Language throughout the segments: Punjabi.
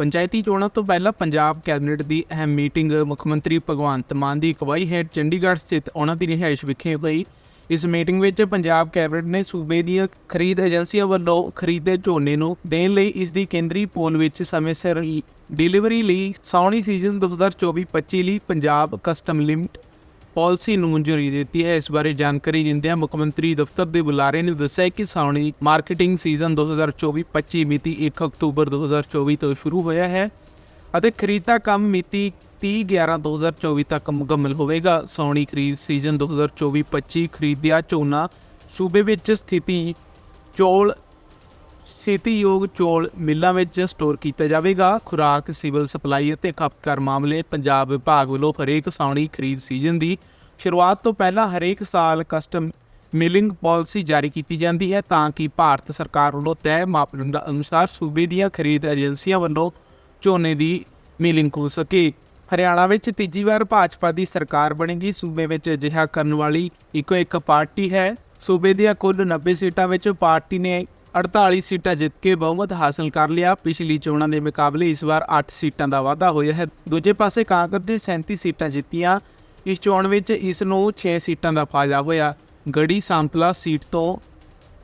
ਪੰਚਾਇਤੀ ਚੋਣਾਂ ਤੋਂ ਪਹਿਲਾਂ ਪੰਜਾਬ ਕੈਬਨਿਟ ਦੀ ਅਹਿਮ ਮੀਟਿੰਗ ਮੁੱਖ ਮੰਤਰੀ ਭਗਵੰਤ ਮਾਨ ਦੀ ਅਗਵਾਈ ਹੇਠ ਚੰਡੀਗੜ੍ਹ ਸਥਿਤ ਉਹਨਾਂ ਦੀ ਰਿਹਾਇਸ਼ ਵਿਖੇ ਹੋਈ। ਇਸ ਮੀਟਿੰਗ ਵਿੱਚ ਪੰਜਾਬ ਕੈਬਨਿਟ ਨੇ ਸੂਬੇ ਦੀਆਂ ਖਰੀਦ ਏਜੰਸੀਆਂ ਵੱਲੋਂ ਖਰੀਦੇ ਝੋਨੇ ਨੂੰ ਦੇਣ ਲਈ ਇਸ ਦੀ ਕੇਂਦਰੀ ਪੋਲ ਵਿੱਚ ਸਮੇਂ ਸਿਰ ਡਿਲੀਵਰੀ ਲਈ ਸਾਉਣੀ ਸੀਜ਼ਨ 2024-25 ਲਈ ਪੰਜਾਬ ਕਸਟਮ ਲਿਮਟ ਪਾਲਿਸੀ ਨੂੰ ਮਨਜ਼ੂਰੀ ਦਿੱਤੀ ਹੈ। ਇਸ ਬਾਰੇ ਜਾਣਕਾਰੀ ਦਿੰਦਿਆਂ ਮੁੱਖ ਮੰਤਰੀ ਦਫ਼ਤਰ ਦੇ ਬੁਲਾਰੇ ਨੇ ਦੱਸਿਆ ਕਿ ਸਾਉਣੀ ਮਾਰਕੀਟਿੰਗ ਸੀਜ਼ਨ 2024-25 ਮਿਤੀ 1 ਅਕਤੂਬਰ 2024 ਤੋਂ ਸ਼ੁਰੂ ਹੋਇਆ ਹੈ ਅਤੇ ਖਰੀਦ ਕੰਮ ਮਿਤੀ 30/11/2024 ਤੱਕ ਮੁਕੰਮਲ ਹੋਵੇਗਾ। ਸਾਉਣੀ ਖਰੀਦ ਸੀਜ਼ਨ 2024-25 ਖਰੀਦਿਆ ਝੋਨਾ ਸੂਬੇ ਵਿੱਚ ਸਥਿਤੀ ਚੌਲ ਸਥਿਤੀਯੋਗ ਚੌਲ ਮਿੱਲਾਂ ਵਿੱਚ ਸਟੋਰ ਕੀਤਾ ਜਾਵੇਗਾ। ਖੁਰਾਕ, ਸਿਵਲ ਸਪਲਾਈ ਅਤੇ ਖਪਤਕਾਰ ਮਾਮਲੇ ਪੰਜਾਬ ਵਿਭਾਗ ਵੱਲੋਂ ਹਰੇਕ ਸਾਉਣੀ ਖਰੀਦ ਸੀਜ਼ਨ ਦੀ ਸ਼ੁਰੂਆਤ ਤੋਂ ਪਹਿਲਾਂ ਹਰੇਕ ਸਾਲ ਕਸਟਮ ਮਿਲਿੰਗ ਪਾਲਿਸੀ ਜਾਰੀ ਕੀਤੀ ਜਾਂਦੀ ਹੈ ਤਾਂ ਕਿ ਭਾਰਤ ਸਰਕਾਰ ਵੱਲੋਂ ਤੈਅ ਮਾਪਦੰਡ ਅਨੁਸਾਰ ਸੂਬੇ ਦੀਆਂ ਖਰੀਦ ਏਜੰਸੀਆਂ ਵੱਲੋਂ ਝੋਨੇ ਦੀ ਮਿਲਿੰਗ ਹੋ ਸਕੇ। ਹਰਿਆਣਾ ਵਿੱਚ ਤੀਜੀ ਵਾਰ ਭਾਜਪਾ ਦੀ ਸਰਕਾਰ ਬਣੇਗੀ। ਸੂਬੇ ਵਿੱਚ ਅਜਿਹਾ ਕਰਨ ਵਾਲੀ ਇੱਕੋ ਇੱਕ ਪਾਰਟੀ ਹੈ। ਸੂਬੇ ਦੀਆਂ ਕੁੱਲ 90 ਸੀਟਾਂ ਵਿੱਚ ਪਾਰਟੀ ਨੇ 48 ਸੀਟਾਂ ਜਿੱਤ ਕੇ ਬਹੁਮਤ ਹਾਸਲ ਕਰ ਲਿਆ। ਪਿਛਲੀ ਚੋਣਾਂ ਦੇ ਮੁਕਾਬਲੇ ਇਸ ਵਾਰ 8 ਸੀਟਾਂ ਦਾ ਵਾਧਾ ਹੋਇਆ ਹੈ। ਦੂਜੇ ਪਾਸੇ ਕਾਂਗਰਸ ਨੇ 37 ਸੀਟਾਂ ਜਿੱਤੀਆਂ। ਇਸ ਚੋਣ ਵਿੱਚ ਇਸ ਨੂੰ 6 ਸੀਟਾਂ ਦਾ ਫਾਇਦਾ ਹੋਇਆ। ਗੜੀ ਸਾਂਪਲਾ ਸੀਟ ਤੋਂ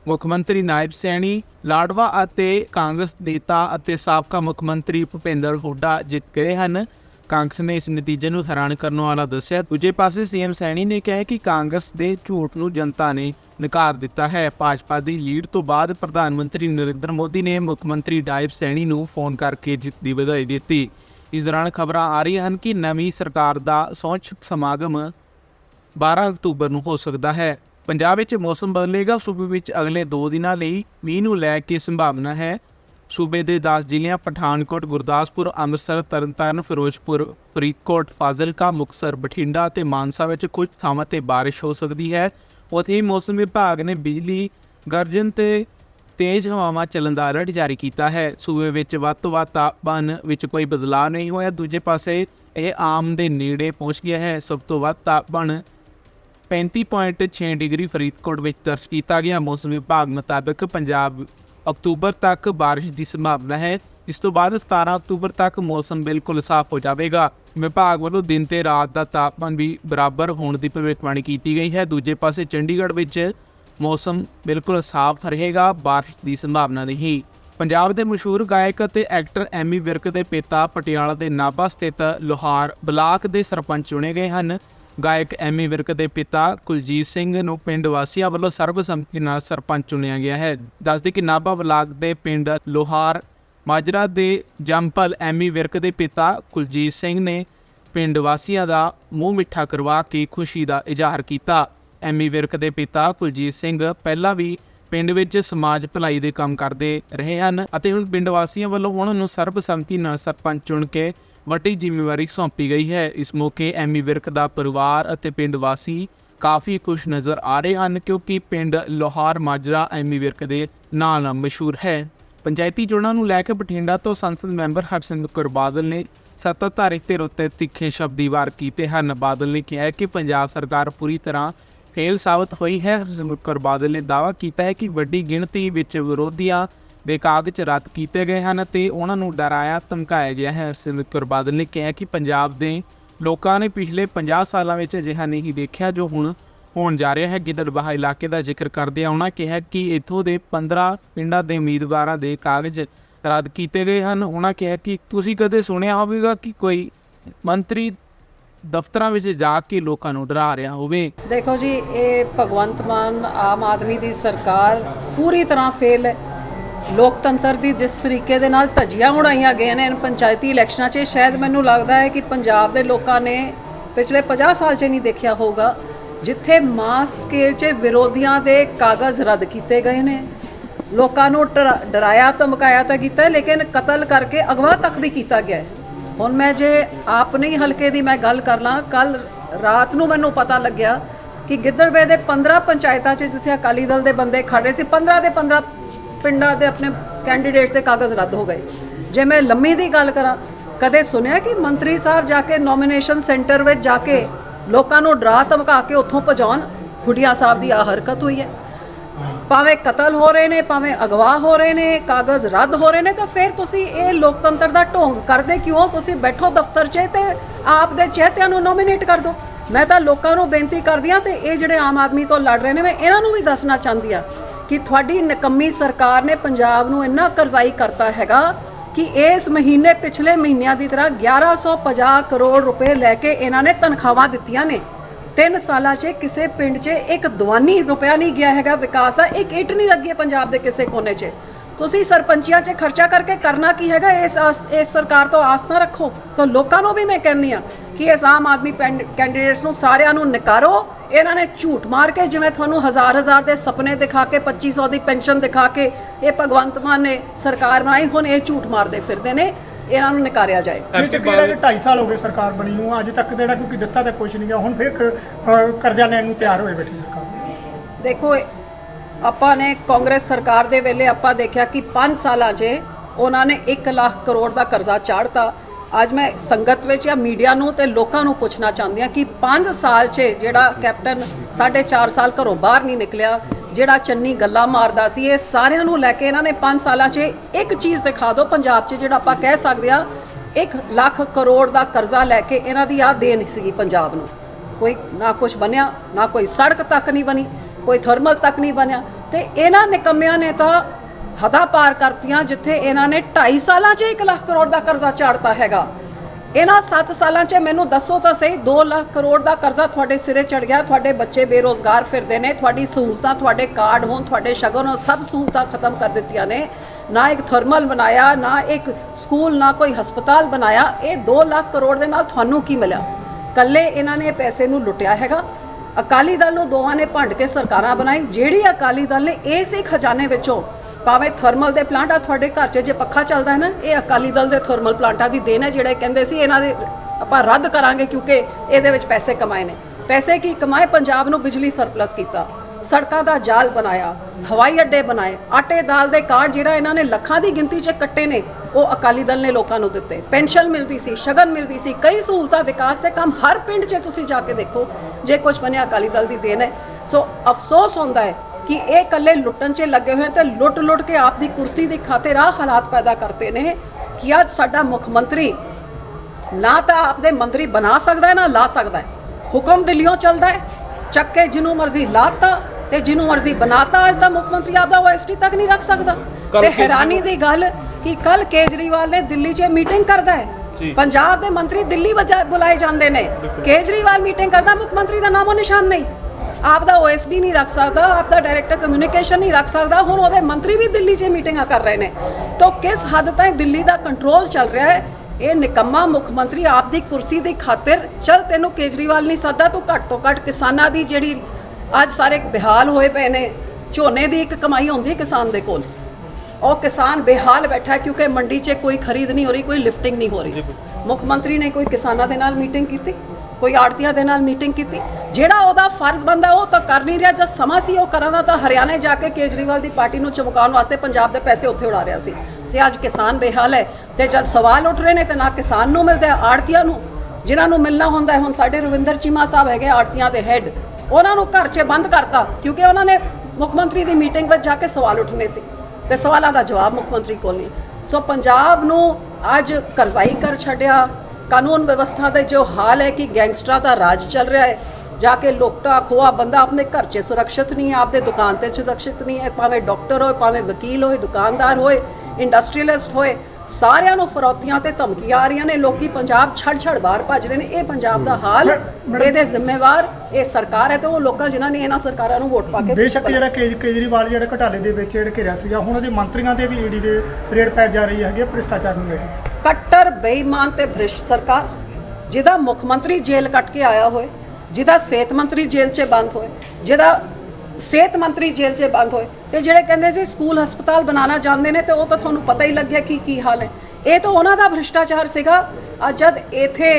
ਮੁੱਖ ਮੰਤਰੀ ਨਾਇਬ ਸੈਣੀ ਲਾਡਵਾ ਅਤੇ ਕਾਂਗਰਸ ਨੇਤਾ ਅਤੇ ਸਾਬਕਾ ਮੁੱਖ ਮੰਤਰੀ ਭੁਪਿੰਦਰ ਹੁੱਡਾ ਜਿੱਤ ਗਏ ਹਨ। ਕਾਂਗਰਸ ਨੇ ਇਸ ਨਤੀਜੇ ਨੂੰ ਹੈਰਾਨ ਕਰਨ ਵਾਲਾ ਦੱਸਿਆ। ਦੂਜੇ ਪਾਸੇ ਸੀਐਮ ਸੈਣੀ ਨੇ ਕਿਹਾ ਕਿ ਕਾਂਗਰਸ ਦੇ ਝੂਠ ਨੂੰ ਜਨਤਾ ਨੇ ਨਕਾਰ ਦਿੱਤਾ ਹੈ। ਭਾਜਪਾ ਦੀ ਲੀਡ ਤੋਂ ਬਾਅਦ ਪ੍ਰਧਾਨ ਮੰਤਰੀ ਨਰਿੰਦਰ ਮੋਦੀ ਨੇ ਮੁੱਖ ਮੰਤਰੀ ਡਾਇਬ ਸੈਣੀ ਨੂੰ ਫੋਨ ਕਰਕੇ ਜਿੱਤ ਦੀ ਵਧਾਈ ਦਿੱਤੀ। ਇਸ ਦੌਰਾਨ ਖਬਰਾਂ ਆ ਰਹੀਆਂ ਹਨ ਕਿ ਨਵੀਂ ਸਰਕਾਰ ਦਾ ਸਹੁੰ ਸਮਾਗਮ 12 ਅਕਤੂਬਰ ਨੂੰ ਹੋ ਸਕਦਾ ਹੈ। ਪੰਜਾਬ ਵਿੱਚ ਮੌਸਮ ਬਦਲੇਗਾ। ਸੂਬੇ ਵਿੱਚ ਅਗਲੇ 2 ਦਿਨਾਂ ਲਈ ਮੀਂਹ ਨੂੰ ਲੈ ਕੇ ਸੰਭਾਵਨਾ ਹੈ। ਸੂਬੇ ਦੇ 10 ਜ਼ਿਲ੍ਹਿਆਂ ਪਠਾਨਕੋਟ, ਗੁਰਦਾਸਪੁਰ, ਅੰਮ੍ਰਿਤਸਰ, ਤਰਨਤਾਰਨ, ਫਿਰੋਜ਼ਪੁਰ, ਫਰੀਦਕੋਟ, ਫਾਜ਼ਿਲਕਾ, ਮੁਕਤਸਰ, ਬਠਿੰਡਾ ਅਤੇ ਮਾਨਸਾ ਵਿੱਚ ਕੁਝ ਥਾਵਾਂ ਤੇ ਬਾਰਿਸ਼ ਹੋ ਸਕਦੀ ਹੈ। ਉੱਥੇ ਹੀ ਮੌਸਮ ਵਿਭਾਗ ਨੇ ਬਿਜਲੀ, ਗਰਜਨ ਤੇ ਤੇਜ਼ ਹਵਾਵਾਂ ਚੱਲਣ ਦਾ ਅਲਰਟ ਜਾਰੀ ਕੀਤਾ ਹੈ। ਸੂਬੇ ਵਿੱਚ ਵੱਧ ਤੋਂ ਵੱਧ ਤਾਪਮਾਨ ਵਿੱਚ ਕੋਈ ਬਦਲਾਅ ਨਹੀਂ ਹੋਇਆ। ਦੂਜੇ ਪਾਸੇ ਇਹ ਆਮ ਦੇ ਨੇੜੇ ਪਹੁੰਚ ਗਿਆ ਹੈ। ਸਭ ਤੋਂ ਵੱਧ ਤਾਪਮਾਨ 35.6 ਡਿਗਰੀ ਫਰੀਦਕੋਟ ਵਿੱਚ ਦਰਜ ਕੀਤਾ ਗਿਆ। ਮੌਸਮ ਵਿਭਾਗ ਮੁਤਾਬਕ ਪੰਜਾਬ ਅਕਤੂਬਰ ਤੱਕ ਬਾਰਿਸ਼ ਦੀ ਸੰਭਾਵਨਾ ਹੈ। ਇਸ ਤੋਂ ਬਾਅਦ 17 ਅਕਤੂਬਰ ਤੱਕ ਮੌਸਮ ਬਿਲਕੁਲ ਸਾਫ਼ ਹੋ ਜਾਵੇਗਾ। ਵਿਭਾਗ ਵੱਲੋਂ ਦਿਨ ਤੇ ਰਾਤ ਦਾ ਤਾਪਮਾਨ ਵੀ ਬਰਾਬਰ ਹੋਣ ਦੀ ਭਵਿੱਖਬਾਣੀ ਕੀਤੀ ਗਈ ਹੈ। ਦੂਜੇ ਪਾਸੇ ਚੰਡੀਗੜ੍ਹ ਵਿੱਚ ਮੌਸਮ ਬਿਲਕੁਲ ਸਾਫ਼ ਰਹੇਗਾ, ਬਾਰਿਸ਼ ਦੀ ਸੰਭਾਵਨਾ ਨਹੀਂ। ਪੰਜਾਬ ਦੇ ਮਸ਼ਹੂਰ ਗਾਇਕ ਅਤੇ ਐਕਟਰ ਐਮੀ ਵਿਰਕ ਦੇ ਪਿਤਾ ਪਟਿਆਲਾ ਦੇ ਨਾਭਾ ਸਥਿਤ ਲੋਹਾਰ ਬਲਾਕ ਦੇ ਸਰਪੰਚ ਚੁਣੇ ਗਏ ਹਨ। ਗਾਇਕ ਐਮੀ ਵਿਰਕ ਦੇ ਪਿਤਾ ਕੁਲਜੀਤ ਸਿੰਘ ਨੂੰ ਪਿੰਡ ਵਾਸੀਆਂ ਵੱਲੋਂ ਸਰਬਸੰਮਤੀ ਨਾਲ ਸਰਪੰਚ ਚੁਣਿਆ ਗਿਆ ਹੈ। ਦੱਸਦੇ ਕਿ ਨਾਭਾ ਬਲਾਕ ਦੇ ਪਿੰਡ ਲੋਹਾਰ ਮਾਜਰਾ ਦੇ ਜੰਪਲ ਐਮੀ ਵਿਰਕ ਦੇ ਪਿਤਾ ਕੁਲਜੀਤ ਸਿੰਘ ਨੇ ਪਿੰਡ ਵਾਸੀਆਂ ਦਾ ਮੂੰਹ ਮਿੱਠਾ ਕਰਵਾ ਕੇ ਖੁਸ਼ੀ ਦਾ ਇਜ਼ਹਾਰ ਕੀਤਾ। ਐਮੀ ਵਿਰਕ ਦੇ ਪਿਤਾ ਕੁਲਜੀਤ ਸਿੰਘ ਪਹਿਲਾਂ ਵੀ ਪਿੰਡ ਵਿੱਚ ਸਮਾਜ ਭਲਾਈ ਦੇ ਕੰਮ ਕਰਦੇ ਰਹੇ ਹਨ ਅਤੇ ਹੁਣ ਪਿੰਡ ਵਾਸੀਆਂ ਵੱਲੋਂ ਉਹਨਾਂ ਨੂੰ ਸਰਬਸੰਮਤੀ ਨਾਲ ਸਰਪੰਚ ਚੁਣ ਕੇ ਵੱਡੀ ਜ਼ਿੰਮੇਵਾਰੀ ਸੌਂਪੀ ਗਈ ਹੈ। ਇਸ ਮੌਕੇ ਐਮੀ ਵਿਰਕ ਦਾ ਪਰਿਵਾਰ ਅਤੇ ਪਿੰਡ ਵਾਸੀ ਕਾਫੀ ਖੁਸ਼ ਨਜ਼ਰ ਆ ਰਹੇ ਹਨ ਕਿਉਂਕਿ ਪਿੰਡ ਲੋਹਾਰ ਮਾਜਰਾ ਐਮੀ ਵਿਰਕ ਦੇ ਨਾਂ ਨਾਲ ਮਸ਼ਹੂਰ ਹੈ। ਪੰਚਾਇਤੀ ਚੋਣਾਂ ਨੂੰ ਲੈ ਕੇ ਬਠਿੰਡਾ ਤੋਂ ਸੰਸਦ ਮੈਂਬਰ ਹਰਸਿਮਰਤ ਕੌਰ ਬਾਦਲ ਨੇ ਸੱਤਾਧਾਰੀ ਧਿਰ ਉੱਤੇ ਤਿੱਖੇ ਸ਼ਬਦੀ ਵਾਰ ਕੀਤੇ ਹਨ। ਬਾਦਲ ਨੇ ਕਿਹਾ ਕਿ ਪੰਜਾਬ ਸਰਕਾਰ ਪੂਰੀ ਤਰ੍ਹਾਂ ਫੇਲ ਸਾਬਤ ਹੋਈ ਹੈ। ਹਰਸਿਮਰਤ ਕੌਰ ਬਾਦਲ ਨੇ ਦਾਅਵਾ ਕੀਤਾ ਹੈ ਕਿ ਵੱਡੀ ਗਿਣਤੀ ਵਿੱਚ ਵਿਰੋਧੀਆਂ ਦੇ ਕਾਗਜ਼ ਰੱਦ ਕੀਤੇ ਗਏ ਹਨ ਤੇ ਉਹਨਾਂ ਨੂੰ ਡਰਾਇਆ, ਧਮਕਾਇਆ ਗਿਆ ਹੈ। ਹਰਸਿਮਰਤ ਕੌਰ ਬਾਦਲ ਨੇ ਕਿਹਾ ਕਿ ਪੰਜਾਬ ਦੇ ਲੋਕਾਂ ਨੇ ਪਿਛਲੇ 50 ਸਾਲਾਂ ਵਿੱਚ ਅਜਿਹਾ ਨਹੀਂ ਦੇਖਿਆ ਜੋ ਹੁਣ ਹੋਣ ਜਾ ਰਿਹਾ ਹੈ। ਗਿੱਦੜਬਾਹਾ ਇਲਾਕੇ ਦਾ ਜ਼ਿਕਰ ਕਰਦੇ ਉਹਨਾਂ ਕਿਹਾ ਕਿ ਇੱਥੋਂ ਦੇ 15 ਪਿੰਡਾਂ ਦੇ ਉਮੀਦਵਾਰਾਂ ਦੇ ਕਾਗਜ਼ ਰੱਦ ਕੀਤੇ ਗਏ ਹਨ। ਉਹਨਾਂ ਕਿਹਾ ਕਿ ਤੁਸੀਂ ਕਦੇ ਸੁਣਿਆ ਹੋਵੇਗਾ ਕਿ ਕੋਈ ਮੰਤਰੀ ਦਫ਼ਤਰਾਂ ਵਿੱਚ ਜਾ ਕੇ ਲੋਕਾਂ ਨੂੰ ਡਰਾ ਰਿਹਾ ਹੋਵੇ। ਦੇਖੋ ਜੀ, ਇਹ ਭਗਵੰਤ ਮਾਨ ਆਮ ਆਦਮੀ ਦੀ ਸਰਕਾਰ ਪੂਰੀ ਤਰ੍ਹਾਂ ਫੇਲ ਹੈ ਲੋਕਤੰਤਰ ਦੀ ਜਿਸ ਤਰੀਕੇ ਦੇ ਨਾਲ ਧੱਜੀਆਂ ਉਡਾਈਆਂ ਗਈਆਂ ਨੇ ਪੰਚਾਇਤੀ ਇਲੈਕਸ਼ਨਾਂ 'ਚ ਸ਼ਾਇਦ ਮੈਨੂੰ ਲੱਗਦਾ ਹੈ ਕਿ ਪੰਜਾਬ ਦੇ ਲੋਕਾਂ ਨੇ ਪਿਛਲੇ 50 ਸਾਲ 'ਚ ਨਹੀਂ ਦੇਖਿਆ ਹੋਊਗਾ, ਜਿੱਥੇ ਮਾਸ ਸਕੇਲ 'ਚ ਵਿਰੋਧੀਆਂ ਦੇ ਕਾਗਜ਼ ਰੱਦ ਕੀਤੇ ਗਏ ਨੇ। ਲੋਕਾਂ ਨੂੰ ਡਰਾ- ਡਰਾਇਆ, ਧਮਕਾਇਆ ਤਾਂ ਕੀਤਾ ਲੇਕਿਨ ਕਤਲ ਕਰਕੇ ਅਗਵਾ ਤੱਕ ਵੀ ਕੀਤਾ ਗਿਆ ਹੈ। ਹੁਣ ਮੈਂ ਜੇ ਆਪਣੇ ਹੀ ਹਲਕੇ ਦੀ ਮੈਂ ਗੱਲ ਕਰ ਲਾਂ ਕੱਲ ਰਾਤ ਨੂੰ ਮੈਨੂੰ ਪਤਾ ਲੱਗਿਆ ਕਿ ਗਿੱਦੜਵੇ ਦੇ 15 ਪੰਚਾਇਤਾਂ 'ਚ ਜਿੱਥੇ ਅਕਾਲੀ ਦਲ ਦੇ ਬੰਦੇ ਖੜੇ ਸੀ 15 ਦੇ 15 ਪਿੰਡਾਂ ਦੇ ਆਪਣੇ ਕੈਂਡੀਡੇਟਸ ਦੇ ਕਾਗਜ਼ ਰੱਦ ਹੋ ਗਏ। ਜੇ ਮੈਂ ਲੰਮੀ ਦੀ ਗੱਲ ਕਰਾਂ, ਕਦੇ ਸੁਣਿਆ ਕਿ ਮੰਤਰੀ ਸਾਹਿਬ ਜਾ ਕੇ ਨੋਮੀਨੇਸ਼ਨ ਸੈਂਟਰ ਵਿੱਚ ਜਾ ਕੇ ਲੋਕਾਂ ਨੂੰ ਡਰਾ ਧਮਕਾ ਕੇ ਉੱਥੋਂ ਭਜਾਉਣ? ਖੁੱਡੀਆਂ ਸਾਹਿਬ ਦੀ ਆ ਹਰਕਤ ਹੋਈ ਹੈ। ਭਾਵੇਂ ਕਤਲ ਹੋ ਰਹੇ ਨੇ, ਭਾਵੇਂ ਅਗਵਾ ਹੋ ਰਹੇ ਨੇ, ਕਾਗਜ਼ ਰੱਦ ਹੋ ਰਹੇ ਨੇ, ਤਾਂ ਫਿਰ ਤੁਸੀਂ ਇਹ ਲੋਕਤੰਤਰ ਦਾ ਢੋਂਗ ਕਰਦੇ ਕਿਉਂ? ਤੁਸੀਂ ਬੈਠੋ ਦਫ਼ਤਰ 'ਚ ਤੇ ਆਪ ਦੇ ਚਿਹਤਿਆਂ ਨੂੰ ਨੋਮੀਨੇਟ ਕਰ ਦਿਓ। ਮੈਂ ਤਾਂ ਲੋਕਾਂ ਨੂੰ ਬੇਨਤੀ ਕਰਦੀ ਹਾਂ ਤੇ ਇਹ ਜਿਹੜੇ ਆਮ ਆਦਮੀ ਤੋਂ ਲੜ ਰਹੇ ਨੇ, ਮੈਂ ਇਹਨਾਂ ਨੂੰ ਵੀ ਦੱਸਣਾ ਚਾਹੁੰਦੀ ਆ ਕਿ ਤੁਹਾਡੀ ਨਿਕੰਮੀ ਸਰਕਾਰ ਨੇ ਪੰਜਾਬ ਨੂੰ ਇੰਨਾ ਕਰਜ਼ਾਈ ਕਰਤਾ ਹੈਗਾ ਕਿ ਇਸ ਮਹੀਨੇ ਪਿਛਲੇ ਮਹੀਨਿਆਂ ਦੀ ਤਰ੍ਹਾਂ 1150 ਕਰੋੜ ਰੁਪਏ ਲੈ ਕੇ ਇਹਨਾਂ ਨੇ ਤਨਖਾਹਾਂ ਦਿੱਤੀਆਂ ਨੇ। ਤਿੰਨ ਸਾਲਾਂ 'ਚ ਕਿਸੇ ਪਿੰਡ 'ਚ ਇੱਕ ਦਵਾਨੀ ਰੁਪਿਆ ਨਹੀਂ ਗਿਆ ਹੈਗਾ, ਵਿਕਾਸ ਦਾ ਇੱਕ ਇੱਟ ਨਹੀਂ ਲੱਗੀ ਪੰਜਾਬ ਦੇ ਕਿਸੇ ਕੋਨੇ 'ਚ। ਤੁਸੀਂ ਸਰਪੰਚੀਆਂ 'ਚ ਖਰਚਾ ਕਰਕੇ ਕਰਨਾ ਕੀ ਹੈਗਾ? ਇਸ ਆਸ- ਇਸ ਸਰਕਾਰ ਤੋਂ ਆਸ ਨਾ ਰੱਖੋ। ਤਾਂ ਲੋਕਾਂ ਨੂੰ ਵੀ ਮੈਂ ਕਹਿੰਦੀ ਆ ਕਿ ਇਸ ਆਮ ਆਦਮੀ ਪੈਂਡ- ਕੈਂਡੀਡੇਟਸ ਨੂੰ ਸਾਰਿਆਂ ਨੂੰ ਨਕਾਰੋ। ਇਹਨਾਂ ਨੇ ਝੂਠ ਮਾਰ ਕੇ ਜਿਵੇਂ ਤੁਹਾਨੂੰ ਹਜ਼ਾਰ ਹਜ਼ਾਰ ਦੇ ਸੁਪਨੇ ਦਿਖਾ ਕੇ 2500 ਦੀ ਪੈਨਸ਼ਨ ਦਿਖਾ ਕੇ ਇਹ ਭਗਵੰਤ ਮਾਨ ਨੇ ਸਰਕਾਰ ਬਣਾਈ ਹੁਣ ਇਹ ਝੂਠ ਮਾਰਦੇ ਫਿਰਦੇ ਨੇ ਇਹਨਾਂ ਨੂੰ ਨਕਾਰਿਆ ਜਾਏ। ਕਿ 2.5 ਸਾਲ ਹੋ ਗਏ ਸਰਕਾਰ ਬਣੀ ਨੂੰ ਅੱਜ ਤੱਕ ਜਿਹੜਾ ਕਿਉਂਕਿ ਦਿੱਤਾ ਤਾਂ ਕੁਝ ਨਹੀਂ ਗਿਆ ਹੁਣ ਫਿਰ ਕਰਜ਼ਾ ਲੈਣ ਨੂੰ ਤਿਆਰ ਹੋਏ ਬੈਠੀ ਸਰਕਾਰ। ਦੇਖੋ ਆਪਾਂ ਨੇ ਕਾਂਗਰਸ ਸਰਕਾਰ ਦੇ ਵੇਲੇ ਆਪਾਂ ਦੇਖਿਆ ਕਿ 5 ਸਾਲਾਂ 'ਚ ਉਹਨਾਂ ਨੇ 1 ਲੱਖ ਕਰੋੜ ਦਾ ਕਰਜ਼ਾ ਚਾੜਤਾ। ਅੱਜ ਮੈਂ ਸੰਗਤ ਵਿੱਚ ਜਾਂ ਮੀਡੀਆ ਨੂੰ ਤੇ ਲੋਕਾਂ ਨੂੰ ਪੁੱਛਣਾ ਚਾਹੁੰਦੀ ਹਾਂ ਕਿ 5 ਸਾਲ 'ਚ ਜਿਹੜਾ ਕੈਪਟਨ 4.5 ਸਾਲ ਘਰੋਂ ਬਾਹਰ ਨਹੀਂ ਨਿਕਲਿਆ, ਜਿਹੜਾ ਚੰਨੀ ਗੱਲਾਂ ਮਾਰਦਾ ਸੀ, ਇਹ ਸਾਰਿਆਂ ਨੂੰ ਲੈ ਕੇ ਇਹਨਾਂ ਨੇ 5 ਸਾਲਾਂ 'ਚ ਇੱਕ ਚੀਜ਼ ਦਿਖਾ ਦਿਓ ਪੰਜਾਬ 'ਚ, ਜਿਹੜਾ ਆਪਾਂ ਕਹਿ ਸਕਦੇ ਆ 1 ਲੱਖ ਕਰੋੜ ਦਾ ਕਰਜ਼ਾ ਲੈ ਕੇ ਇਹਨਾਂ ਦੀ ਆ ਦੇਣ ਸੀਗੀ ਪੰਜਾਬ ਨੂੰ। ਕੋਈ ਨਾ ਕੁਝ ਬਣਿਆ, ਨਾ ਕੋਈ ਸੜਕ ਤੱਕ ਨਹੀਂ ਬਣੀ, ਕੋਈ ਥਰਮਲ ਤੱਕ ਨਹੀਂ ਬਣਿਆ ਤੇ ਇਹਨਾਂ ਨਿਕੰਮਿਆਂ ਨੇ ਤਾਂ ਹੱਦਾਂ ਪਾਰ ਕਰਤੀਆਂ ਜਿੱਥੇ ਇਹਨਾਂ ਨੇ 2.5 ਸਾਲਾਂ 'ਚ 1 ਲੱਖ ਕਰੋੜ ਦਾ ਕਰਜ਼ਾ ਚਾੜਤਾ ਹੈਗਾ। ਇਹਨਾਂ 7 ਸਾਲਾਂ 'ਚ ਮੈਨੂੰ ਦੱਸੋ ਤਾਂ ਸਹੀ 2 ਲੱਖ ਕਰੋੜ ਦਾ ਕਰਜ਼ਾ ਤੁਹਾਡੇ ਸਿਰੇ ਚੜ ਗਿਆ, ਤੁਹਾਡੇ ਬੱਚੇ ਬੇਰੋਜ਼ਗਾਰ ਫਿਰਦੇ ਨੇ, ਤੁਹਾਡੀ ਸਹੂਲਤਾਂ, ਤੁਹਾਡੇ ਕਾਰਡ ਹੋਣ, ਤੁਹਾਡੇ ਸ਼ਗਨ ਹੋਣ, ਸਭ ਸਹੂਲਤਾਂ ਖਤਮ ਕਰ ਦਿੱਤੀਆਂ ਨੇ। ਨਾ ਇੱਕ ਥਰਮਲ ਬਣਾਇਆ, ਨਾ ਇੱਕ ਸਕੂਲ, ਨਾ ਕੋਈ ਹਸਪਤਾਲ ਬਣਾਇਆ। ਇਹ 2 ਲੱਖ ਕਰੋੜ ਦੇ ਨਾਲ ਤੁਹਾਨੂੰ ਕੀ ਮਿਲਿਆ? ਕੱਲੇ ਇਹਨਾਂ ਨੇ ਪੈਸੇ ਨੂੰ ਲੁੱਟਿਆ ਹੈਗਾ। ਅਕਾਲੀ ਦਲ ਨੂੰ ਦੋਵਾਂ ਨੇ ਭੰਡ ਕੇ ਸਰਕਾਰਾਂ ਬਣਾਈ। ਜਿਹੜੀ ਅਕਾਲੀ ਦਲ ਨੇ ਇਸ ਹੀ ਖਜ਼ਾਨੇ ਵਿੱਚੋਂ ਭਾਵੇਂ ਥਰਮਲ ਦੇ ਪਲਾਂਟ ਆ, ਤੁਹਾਡੇ ਘਰ 'ਚ ਜੇ ਪੱਖਾ ਚੱਲਦਾ ਹੈ ਨਾ, ਇਹ ਅਕਾਲੀ ਦਲ ਦੇ ਥਰਮਲ ਪਲਾਂਟਾਂ ਦੀ ਦੇਣ ਹੈ, ਜਿਹੜੇ ਕਹਿੰਦੇ ਸੀ ਇਹਨਾਂ ਦੇ ਆਪਾਂ ਰੱਦ ਕਰਾਂਗੇ ਕਿਉਂਕਿ ਇਹਦੇ ਵਿੱਚ ਪੈਸੇ ਕਮਾਏ ਨੇ। ਪੈਸੇ ਕੀ ਕਮਾਏ? ਪੰਜਾਬ ਨੂੰ ਬਿਜਲੀ ਸਰਪਲਸ ਕੀਤਾ, ਸੜਕਾਂ ਦਾ ਜਾਲ ਬਣਾਇਆ, ਹਵਾਈ ਅੱਡੇ ਬਣਾਏ, ਆਟੇ ਦਾਲ ਦੇ ਕਾਰਡ ਜਿਹੜਾ ਇਹਨਾਂ ਨੇ ਲੱਖਾਂ ਦੀ ਗਿਣਤੀ 'ਚ ਕੱਟੇ ਨੇ, ਉਹ ਅਕਾਲੀ ਦਲ ਨੇ ਲੋਕਾਂ ਨੂੰ ਦਿੱਤੇ। ਪੈਨਸ਼ਨ ਮਿਲਦੀ ਸੀ, ਸ਼ਗਨ ਮਿਲਦੀ ਸੀ, ਕਈ ਸਹੂਲਤਾਂ ਵਿਕਾਸ ਦੇ ਕੰਮ ਹਰ ਪਿੰਡ 'ਚ ਤੁਸੀਂ ਜਾ ਕੇ ਦੇਖੋ, ਜੇ ਕੁਝ ਬਣਿਆ ਅਕਾਲੀ ਦਲ ਦੀ ਦੇਣ ਹੈ। ਸੋ ਅਫਸੋਸ ਹੁੰਦਾ ਹੈ ਕਿ ਇਹ ਇਕੱਲੇ ਲੁੱਟਣ 'ਚ ਲੱਗੇ ਹੋਏ ਤੇ ਲੁੱਟ-ਲੁੱਟ ਕੇ ਆਪ ਦੀ ਕੁਰਸੀ ਦੀ ਖਾਤਰ ਆਹ ਹਾਲਾਤ ਪੈਦਾ ਕਰਤੇ ਨੇ ਕਿ ਅੱਜ ਸਾਡਾ ਮੁੱਖ ਮੰਤਰੀ ਨਾ ਤਾਂ ਆਪਦੇ ਮੰਤਰੀ ਬਣਾ ਸਕਦਾ ਹੈ ਨਾ ਲਾ ਸਕਦਾ ਹੈ। ਹੁਕਮ ਦਿੱਲੀੋਂ ਚੱਲਦਾ ਹੈ। ਚੱਕ ਕੇ ਜਿਹਨੂੰ ਮਰਜ਼ੀ ਲਾਤਾ ਤੇ ਜਿਹਨੂੰ ਮਰਜ਼ੀ ਬਣਾਤਾ ਅੱਜ ਤਾਂ ਮੁੱਖ ਮੰਤਰੀ ਆਪਦਾ ਓਐਸਟੀ ਤੱਕ ਨਹੀਂ ਰੱਖ ਸਕਦਾ। ਤੇ ਹੈਰਾਨੀ ਦੀ ਗੱਲ ਕਿ ਕੱਲ ਕੇਜਰੀਵਾਲ ਨੇ ਦਿੱਲੀ 'ਚ ਮੀਟਿੰਗ ਕਰਦਾ ਹੈ। ਪੰਜਾਬ ਦੇ ਮੰਤਰੀ ਦਿੱਲੀ ਵਜਾ ਬੁਲਾਏ ਜਾਂਦੇ ਨੇ। ਕੇਜਰੀਵਾਲ ਮੀਟਿੰਗ ਕਰਦਾ ਮੁੱਖ ਮੰਤਰੀ ਦਾ ਨਾਮੋ ਨਿਸ਼ਾਨ ਨਹੀਂ। ਆਪਦਾ ਓਐਸਡੀ ਨਹੀਂ ਰੱਖ ਸਕਦਾ ਆਪਦਾ ਡਾਇਰੈਕਟਰ ਕਮਿਊਨੀਕੇਸ਼ਨ ਨਹੀਂ ਰੱਖ ਸਕਦਾ। ਹੁਣ ਉਹਦੇ ਮੰਤਰੀ ਵੀ ਦਿੱਲੀ 'ਚ ਮੀਟਿੰਗਾਂ ਕਰ ਰਹੇ ਨੇ। ਤਾਂ ਕਿਸ ਹੱਦ ਤਾਈਂ ਦਿੱਲੀ ਦਾ ਕੰਟਰੋਲ ਚੱਲ ਰਿਹਾ ਹੈ? ਇਹ ਨਿਕੰਮਾ ਮੁੱਖ ਮੰਤਰੀ ਆਪ ਦੀ ਕੁਰਸੀ ਦੀ ਖਾਤਰ ਚਲ ਤੈਨੂੰ ਕੇਜਰੀਵਾਲ ਨਹੀਂ ਸੱਦਾ ਤੂੰ ਘੱਟ ਤੋਂ ਘੱਟ ਕਿਸਾਨਾਂ ਦੀ ਜਿਹੜੀ ਅੱਜ ਸਾਰੇ ਬਿਹਾਲ ਹੋਏ ਪਏ ਨੇ ਝੋਨੇ ਦੀ ਇੱਕ ਕਮਾਈ ਹੁੰਦੀ ਹੈ ਕਿਸਾਨ ਦੇ ਕੋਲ। ਉਹ ਕਿਸਾਨ ਬੇਹਾਲ ਬੈਠਾ ਕਿਉਂਕਿ ਮੰਡੀ 'ਚ ਕੋਈ ਖਰੀਦ ਨਹੀਂ ਹੋ ਰਹੀ ਕੋਈ ਲਿਫਟਿੰਗ ਨਹੀਂ ਹੋ ਰਹੀ। ਮੁੱਖ ਮੰਤਰੀ ਨੇ ਕੋਈ ਕਿਸਾਨਾਂ ਦੇ ਨਾਲ ਮੀਟਿੰਗ ਕੀਤੀ? ਕੋਈ ਆੜਤੀਆਂ ਦੇ ਨਾਲ ਮੀਟਿੰਗ ਕੀਤੀ। ਜਿਹੜਾ ਉਹਦਾ ਫਰਜ਼ ਬੰਦਾ ਉਹ ਤਾਂ ਕਰ ਨਹੀਂ ਰਿਹਾ, ਜਦ ਸਮਾਂ ਸੀ ਉਹ ਕਰਾਂ ਦਾ ਤਾਂ ਹਰਿਆਣੇ ਜਾ ਕੇ ਕੇਜਰੀਵਾਲ ਦੀ ਪਾਰਟੀ ਨੂੰ ਚਮਕਾਉਣ ਵਾਸਤੇ ਪੰਜਾਬ ਦੇ ਪੈਸੇ ਉੱਥੇ ਉਡਾ ਰਿਹਾ ਸੀ। ਤੇ ਅੱਜ ਕਿਸਾਨ ਬੇਹਾਲ ਹੈ ਤੇ ਜਦ ਸਵਾਲ ਉੱਠ ਰਹੇ ਨੇ ਤੇ ਨਾ ਕਿਸਾਨ ਨੂੰ ਮਿਲਦਾ, ਆੜਤੀਆਂ ਨੂੰ, ਜਿਨ੍ਹਾਂ ਨੂੰ ਮਿਲਣਾ ਹੁੰਦਾ ਹੈ। ਹੁਣ ਸਾਡੇ ਰਵਿੰਦਰ ਚੀਮਾ ਸਾਹਿਬ ਹੈਗੇ, ਆੜਤੀਆਂ ਦੇ ਹੈੱਡ ਉਹਨਾਂ ਨੂੰ ਘਰ 'ਚ ਬੰਦ ਕਰਤਾ, ਕਿਉਂਕਿ ਉਹਨਾਂ ਨੇ ਮੁੱਖ ਮੰਤਰੀ ਦੀ ਮੀਟਿੰਗ ਵਿੱਚ ਜਾ ਕੇ ਸਵਾਲ ਉੱਠਣੇ ਸੀ ਤੇ ਸਵਾਲਾਂ ਦਾ ਜਵਾਬ ਮੁੱਖ ਮੰਤਰੀ ਕੋਲ ਨਹੀਂ। ਸੋ ਪੰਜਾਬ ਨੂੰ ਅੱਜ ਕਰਜ਼ਾਈ ਕਰ ਛੱਡਿਆ ਕਾਨੂੰਨ ਵਿਵਸਥਾ ਦੇ ਜੋ ਹਾਲ ਹੈ ਕਿ ਗੈਂਗਸਟਰਾਂ ਦਾ ਰਾਜ ਚੱਲ ਰਿਹਾ ਹੈ ਜਾ ਕੇ ਲੋਕਟਾ ਖੋਆ ਬੰਦਾ ਆਪਣੇ ਘਰ 'ਚ ਸੁਰੱਖਿਅਤ ਨਹੀਂ ਹੈ ਆਪਦੇ ਦੁਕਾਨ ਤੇ ਸੁਰੱਖਿਅਤ ਨਹੀਂ ਹੈ ਭਾਵੇਂ ਡਾਕਟਰ ਹੋਏ ਭਾਵੇਂ ਵਕੀਲ ਹੋਏ ਦੁਕਾਨਦਾਰ ਹੋਏ ਇੰਡਸਟਰੀਅਲਿਸਟ ਹੋਏ ਸਾਰਿਆਂ ਨੂੰ ਫਰੌਤੀਆਂ ਤੇ ਧਮਕੀਆਂ ਆ ਰਹੀਆਂ ਨੇ ਲੋਕੀ ਪੰਜਾਬ ਛੱਡ ਛੱਡ ਬਾਹਰ ਭੱਜ ਰਹੇ ਨੇ ਇਹ ਪੰਜਾਬ ਦਾ ਹਾਲ ਇਹਦੇ ਜ਼ਿੰਮੇਵਾਰ ਇਹ ਸਰਕਾਰ ਹੈ ਤੇ ਉਹ ਲੋਕਾਂ ਜਿਨ੍ਹਾਂ ਨੇ ਇਹਨਾਂ ਸਰਕਾਰਾਂ ਨੂੰ ਵੋਟ ਪਾ ਕੇ ਬੇਸ਼ੱਕ ਜਿਹੜਾ ਕੇਜ- ਕੇਜਰੀਵਾਲ ਜਿਹੜਾ ਘਟਾਲੇ ਦੇ ਵਿੱਚ ਜਿਹੜਾ ਘਿਰਿਆ ਸੀਗਾ ਹੁਣ ਉਹਦੇ ਮੰਤਰੀਆਂ ਦੇ ਵੀ ਈਡੀ ਦੇ ਰੇਡ ਪੈ ਜਾ ਰਹੀ ਹੈਗੀ ਭ੍ਰਿਸ਼ਟਾਚਾਰ ਨੂੰ ਲੈ ਕੇ। ਕੱਟਰ ਬੇਈਮਾਨ ਤੇ ਭ੍ਰਿਸ਼ਟ ਸਰਕਾਰ, ਜਿਹਦਾ ਮੁੱਖ ਮੰਤਰੀ ਜੇਲ੍ਹ ਕੱਟ ਕੇ ਆਇਆ ਹੋਏ, ਜਿਹਦਾ ਸਿਹਤ ਮੰਤਰੀ ਜੇਲ੍ਹ 'ਚ ਬੰਦ ਹੋਏ, ਜਿਹਦਾ ਸਿਹਤ ਮੰਤਰੀ ਜੇਲ੍ਹ 'ਚ ਬੰਦ ਹੋਏ, ਤੇ ਜਿਹੜੇ ਕਹਿੰਦੇ ਸੀ ਸਕੂਲ ਹਸਪਤਾਲ ਬਣਾਉਣਾ ਚਾਹੁੰਦੇ ਨੇ ਤੇ ਉਹ ਤਾਂ ਤੁਹਾਨੂੰ ਪਤਾ ਹੀ ਲੱਗਿਆ ਕਿ ਕੀ ਹਾਲ ਹੈ। ਇਹ ਤਾਂ ਉਹਨਾਂ ਦਾ ਭ੍ਰਿਸ਼ਟਾਚਾਰ ਸੀਗਾ। ਅੱਜ ਜਦ ਇਥੇ